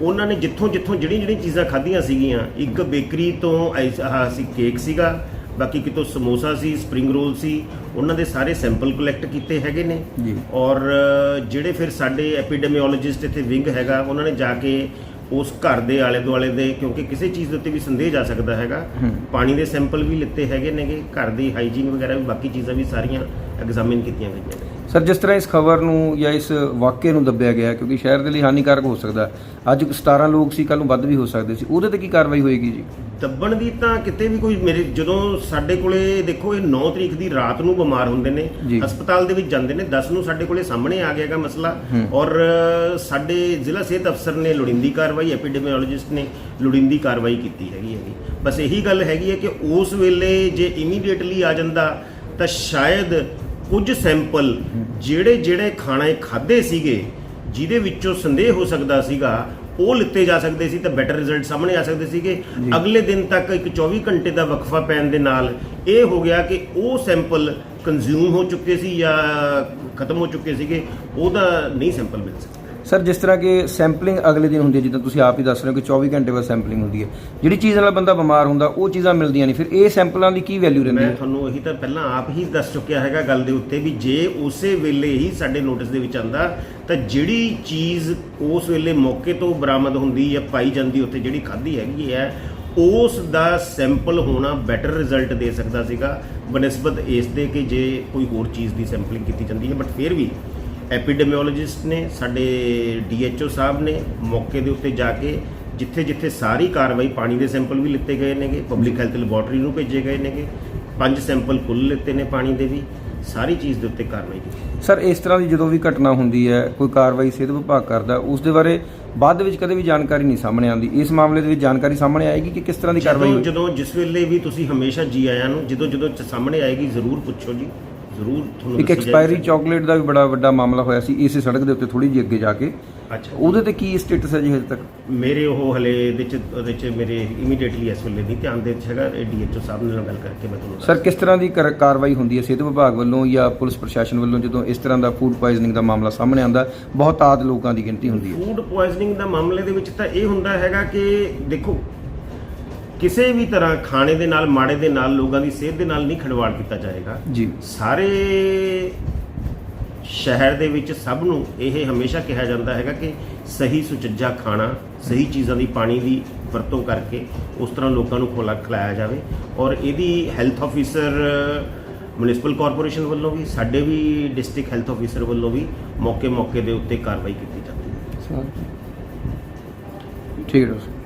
E: ਉਹਨਾਂ ਨੇ ਜਿੱਥੋਂ ਜਿੱਥੋਂ ਜਿਹੜੀਆਂ ਜਿਹੜੀਆਂ ਚੀਜ਼ਾਂ ਖਾਧੀਆਂ ਸੀਗੀਆਂ ਇੱਕ ਬੇਕਰੀ ਤੋਂ ਆਹ ਸੀ ਕੇਕ ਸੀਗਾ ਬਾਕੀ ਕਿਤੋਂ ਸਮੋਸਾ ਸੀ ਸਪਰਿੰਗ ਰੋਲ ਸੀ ਉਹਨਾਂ ਦੇ ਸਾਰੇ ਸੈਂਪਲ ਕਲੈਕਟ ਕੀਤੇ ਹੈਗੇ ਨੇ। ਔਰ ਜਿਹੜੇ ਫਿਰ ਸਾਡੇ ਐਪੀਡੈਮੀਓਲੋਜਿਸਟ ਇੱਥੇ ਵਿੰਗ ਹੈਗਾ ਉਹਨਾਂ ਨੇ ਜਾ ਕੇ ਉਸ ਘਰ ਦੇ ਆਲੇ ਦੁਆਲੇ ਦੇ ਕਿਉਂਕਿ ਕਿਸੇ ਚੀਜ਼ ਦੇ ਉੱਤੇ ਵੀ ਸੰਦੇਹ ਜਾ ਸਕਦਾ ਹੈਗਾ। ਪਾਣੀ ਦੇ ਸੈਂਪਲ ਵੀ ਲਿੱਤੇ ਹੈਗੇ ਨੇਗੇ ਘਰ ਦੀ ਹਾਈਜੀਨ ਵਗੈਰਾ ਵੀ ਬਾਕੀ ਚੀਜ਼ਾਂ ਵੀ ਸਾਰੀਆਂ ਐਗਜ਼ਾਮਿਨ ਕੀਤੀਆਂ ਗਈਆਂ ਨੇ।
F: ਸਰ ਜਿਸ ਤਰ੍ਹਾਂ ਇਸ ਖਬਰ ਨੂੰ ਜਾਂ ਇਸ ਵਾਕਿਏ ਨੂੰ ਦੱਬਿਆ ਗਿਆ ਕਿਉਂਕਿ ਸ਼ਹਿਰ ਦੇ ਲਈ ਹਾਨੀਕਾਰਕ ਹੋ ਸਕਦਾ। ਅੱਜ 17 ਲੋਕ ਸੀ ਕੱਲ ਨੂੰ ਵੱਧ ਵੀ ਹੋ ਸਕਦੇ ਸੀ। ਉਹਦੇ ਤੇ ਕੀ ਕਾਰਵਾਈ ਹੋਏਗੀ ਜੀ?
E: ਦੱਬਣ ਦੀ ਤਾਂ ਕਿਤੇ ਵੀ ਕੋਈ ਮੇਰੇ ਜਦੋਂ ਸਾਡੇ ਕੋਲੇ ਦੇਖੋ ਇਹ 9 ਤਰੀਕ ਦੀ ਰਾਤ ਨੂੰ ਬਿਮਾਰ ਹੁੰਦੇ ਨੇ। ਹਸਪਤਾਲ ਦੇ ਵਿੱਚ ਜਾਂਦੇ ਨੇ 10 ਨੂੰ ਸਾਡੇ ਕੋਲੇ ਸਾਹਮਣੇ ਆ ਗਿਆਗਾ ਮਸਲਾ। ਔਰ ਸਾਡੇ ਜ਼ਿਲ੍ਹਾ ਸਿਹਤ ਅਫਸਰ ਨੇ ਲੋੜੀਂਦੀ ਕਾਰਵਾਈ ਐਪੀਡੈਮੀਓਲੋਜਿਸਟ ਨੇ ਲੋੜੀਂਦੀ ਕਾਰਵਾਈ ਕੀਤੀ ਹੈਗੀ ਹੈਗੀ। ਬਸ ਇਹੀ ਗੱਲ ਹੈਗੀ ਹੈ ਕਿ ਉਸ ਵੇਲੇ ਜੇ ਇਮੀਡੀਏਟਲੀ ਆ ਜਾਂਦਾ ਤਾਂ ਸ਼ਾਇਦ ਕੁਝ ਸੈਂਪਲ ਜਿਹੜੇ ਜਿਹੜੇ ਖਾਣੇ ਖਾਦੇ ਸੀਗੇ ਜਿਹਦੇ ਵਿੱਚੋਂ ਸੰਦੇਹ ਹੋ ਸਕਦਾ ਸੀਗਾ ਉਹ ਲਿੱਤੇ ਜਾ ਸਕਦੇ ਸੀ ਤਾਂ ਬੈਟਰ ਰਿਜ਼ਲਟ ਸਾਹਮਣੇ ਆ ਸਕਦੇ ਸੀਗੇ। ਅਗਲੇ ਦਿਨ ਤੱਕ ਇੱਕ 24 ਘੰਟੇ ਦਾ ਵਕਫਾ ਪੈਣ ਦੇ ਨਾਲ ਇਹ ਹੋ ਗਿਆ ਕਿ ਉਹ ਸੈਂਪਲ ਕੰਜ਼ਿਊਮ ਹੋ ਚੁੱਕੇ ਸੀ ਜਾਂ ਖਤਮ ਹੋ ਚੁੱਕੇ ਸੀਗੇ ਉਹਦਾ ਨਹੀਂ ਸੈਂਪਲ ਮਿਲ ਸਕਦਾ।
F: ਸਰ, ਜਿਸ ਤਰ੍ਹਾਂ ਕਿ ਸੈਂਪਲਿੰਗ ਅਗਲੇ ਦਿਨ ਹੁੰਦੀ ਹੈ, ਜਿੱਦਾਂ ਤੁਸੀਂ ਆਪ ਹੀ ਦੱਸ ਰਹੇ ਹੋ ਕਿ 24 ਘੰਟੇ ਬਾਅਦ ਸੈਂਪਲਿੰਗ ਹੁੰਦੀ ਹੈ। ਜਿਹੜੀ ਚੀਜ਼ ਨਾਲ ਬੰਦਾ ਬਿਮਾਰ ਹੁੰਦਾ, ਉਹ ਚੀਜ਼ਾਂ ਮਿਲਦੀਆਂ ਨਹੀਂ। ਫਿਰ ਇਹ ਸੈਂਪਲਾਂ ਦੀ ਕੀ ਵੈਲਿਊ ਰਹਿੰਦੀ
E: ਮੈਂ
F: ਹੈ
E: ਤੁਹਾਨੂੰ ਇਹੀ ਤਾਂ ਪਹਿਲਾਂ ਆਪ ਹੀ ਦੱਸ ਚੁੱਕਿਆ ਹੈਗਾ ਗੱਲ ਦੇ ਉੱਤੇ ਵੀ ਜੇ ਉਸੇ ਵੇਲੇ ਹੀ ਸਾਡੇ ਨੋਟਿਸ ਦੇ ਵਿੱਚ ਆਂਦਾ ਤਾਂ ਜਿਹੜੀ ਚੀਜ਼ ਉਸ ਵੇਲੇ ਮੌਕੇ ਤੋਂ ਬਰਾਮਦ ਹੁੰਦੀ ਜਾਂ ਪਾਈ ਜਾਂਦੀ ਉੱਥੇ ਜਿਹੜੀ ਖਾਧੀ ਹੈਗੀ ਹੈ, ਉਸ ਦਾ ਸੈਂਪਲ ਹੋਣਾ ਬੈਟਰ ਰਿਜ਼ਲਟ ਦੇ ਸਕਦਾ ਸੀਗਾ, ਬਨਸਬਤ ਇਸ ਦੇ ਕਿ ਜੇ ਕੋਈ ਹੋਰ ਚੀਜ਼ ਦੀ ਸੈਂਪਲਿੰਗ ਕੀਤੀ ਜਾਂਦੀ ਹੈ। ਬਟ ਫਿਰ ਵੀ ਐਪੀਡੈਮੀਓਲੋਜਿਸਟ ਨੇ ਸਾਡੇ ਡੀਐਚਓ ਸਾਹਿਬ ਨੇ ਮੌਕੇ ਦੇ ਉੱਤੇ ਜਾ ਕੇ ਜਿੱਥੇ ਜਿੱਥੇ ਸਾਰੀ ਕਾਰਵਾਈ ਪਾਣੀ ਦੇ ਸੈਂਪਲ ਵੀ ਲਿੱਤੇ ਗਏ ਨੇਗੇ ਪਬਲਿਕ ਹੈਲਥ ਲੈਬੋਰਟਰੀ ਨੂੰ ਭੇਜੇ ਗਏ ਨੇਗੇ ਪੰਜ ਸੈਂਪਲ ਕੁੱਲ ਲਿੱਤੇ ਨੇ ਪਾਣੀ ਦੇ ਵੀ ਸਾਰੀ ਚੀਜ਼ ਦੇ ਉੱਤੇ ਕਾਰਵਾਈ ਕੀਤੀ।
F: ਸਰ ਇਸ ਤਰ੍ਹਾਂ ਦੀ ਜਦੋਂ ਵੀ ਘਟਨਾ ਹੁੰਦੀ ਹੈ ਕੋਈ ਕਾਰਵਾਈ ਸਿਹਤ ਵਿਭਾਗ ਕਰਦਾ ਉਸ ਦੇ ਬਾਰੇ ਬਾਅਦ ਵਿੱਚ ਕਦੇ ਵੀ ਜਾਣਕਾਰੀ ਨਹੀਂ ਸਾਹਮਣੇ ਆਉਂਦੀ। ਇਸ ਮਾਮਲੇ ਦੇ ਵਿੱਚ ਜਾਣਕਾਰੀ ਸਾਹਮਣੇ ਆਏਗੀ ਕਿ ਕਿਸ ਤਰ੍ਹਾਂ ਦੀ ਕਾਰਵਾਈ
E: ਜਦੋਂ ਜਦੋਂ ਜਿਸ ਵੇਲੇ ਵੀ ਤੁਸੀਂ ਹਮੇਸ਼ਾ ਜੀ ਆਇਆਂ ਨੂੰ ਜਦੋਂ ਜਦੋਂ ਸਾਹਮਣੇ ਆਏਗੀ ਜ਼ਰੂਰ ਪੁੱਛੋ ਜੀ। ਜ਼ਰੂਰ ਤੁਹਾਨੂੰ
F: ਇੱਕ
E: ਦੱਸੀ
F: ਐਕਸਪਾਇਰੀ
E: ਜਾਏਗੀ।
F: ਚਾਕਲੇਟ ਦਾ ਵੀ ਬੜਾ ਵੱਡਾ ਮਾਮਲਾ ਹੋਇਆ ਸੀ ਇਸੇ ਸੜਕ ਦੇ ਉੱਤੇ ਥੋੜੀ ਜਿਹੀ ਅੱਗੇ ਜਾ ਕੇ।
E: ਅੱਛਾ।
F: ਉਹਦੇ ਤੇ ਕੀ ਸਟੇਟਸ ਹੈ ਜੀ ਹਜੇ ਤੱਕ?
E: ਮੇਰੇ ਉਹ ਹਲੇ ਇਹਦੇ ਚ ਉਹਦੇ ਚ ਮੇਰੇ ਇਮੀਡੀਏਟਲੀ ਇਸ ਵੇਲੇ ਨਹੀਂ ਧਿਆਨ ਦੇ ਵਿੱਚ ਹੈਗਾ ਡੀਐਚਓ ਸਾਹਿਬ ਨਾਲ ਗੱਲ ਕਰਕੇ ਮੈਂ ਤੁਹਾਨੂੰ
F: ਸਰ ਕਿਸ ਤਰ੍ਹਾਂ ਦੀ ਕਰ- ਕਾਰਵਾਈ ਹੁੰਦੀ ਹੈ ਸਿਹਤ ਵਿਭਾਗ ਵੱਲੋਂ ਜਾਂ ਪੁਲਿਸ ਪ੍ਰਸ਼ਾਸਨ ਵੱਲੋਂ ਜਦੋਂ ਇਸ ਤਰ੍ਹਾਂ ਦਾ ਫੂਡ ਪੋਇਜ਼ਨਿੰਗ ਦਾ ਮਾਮਲਾ ਸਾਹਮਣੇ ਆਉਂਦਾ ਬਹੁਤ ਆਦ ਲੋਕਾਂ ਦੀ ਗਿਣਤੀ ਹੁੰਦੀ ਹੈ?
E: ਫੂਡ ਪੋਇਜ਼ਨਿੰਗ ਦਾ ਮਾਮਲੇ ਦੇ ਵਿੱਚ ਤਾਂ ਇਹ ਹੁੰਦਾ ਹੈਗਾ ਕਿ ਦੇਖੋ ਕਿਸੇ ਵੀ ਤਰ੍ਹਾਂ ਖਾਣੇ ਦੇ ਨਾਲ ਮਾੜੇ ਦੇ ਨਾਲ ਲੋਕਾਂ ਦੀ ਸਿਹਤ ਦੇ ਨਾਲ ਨਹੀਂ ਖਿਲਵਾੜ ਕੀਤਾ ਜਾਏਗਾ।
F: ਜੀ।
E: ਸਾਰੇ ਸ਼ਹਿਰ ਦੇ ਵਿੱਚ ਸਭ ਨੂੰ ਇਹ ਹਮੇਸ਼ਾ ਕਿਹਾ ਜਾਂਦਾ ਹੈਗਾ ਕਿ ਸਹੀ ਸੁਚੱਜਾ ਖਾਣਾ ਸਹੀ ਚੀਜ਼ਾਂ ਦੀ ਪਾਣੀ ਦੀ ਵਰਤੋਂ ਕਰਕੇ ਉਸ ਤਰ੍ਹਾਂ ਲੋਕਾਂ ਨੂੰ ਖੋਲਾ ਖਿਲਾਇਆ ਜਾਵੇ। ਔਰ ਇਹਦੀ ਹੈਲਥ ਆਫੀਸਰ ਮਿਊਨਿਸਪਲ ਕਾਰਪੋਰੇਸ਼ਨ ਵੱਲੋਂ ਵੀ ਸਾਡੇ ਵੀ ਡਿਸਟ੍ਰਿਕਟ ਹੈਲਥ ਆਫੀਸਰ ਵੱਲੋਂ ਵੀ ਮੌਕੇ ਮੌਕੇ ਦੇ ਉੱਤੇ ਕਾਰਵਾਈ ਕੀਤੀ ਜਾਂਦੀ ਹੈ।
F: ਠੀਕ ਹੈ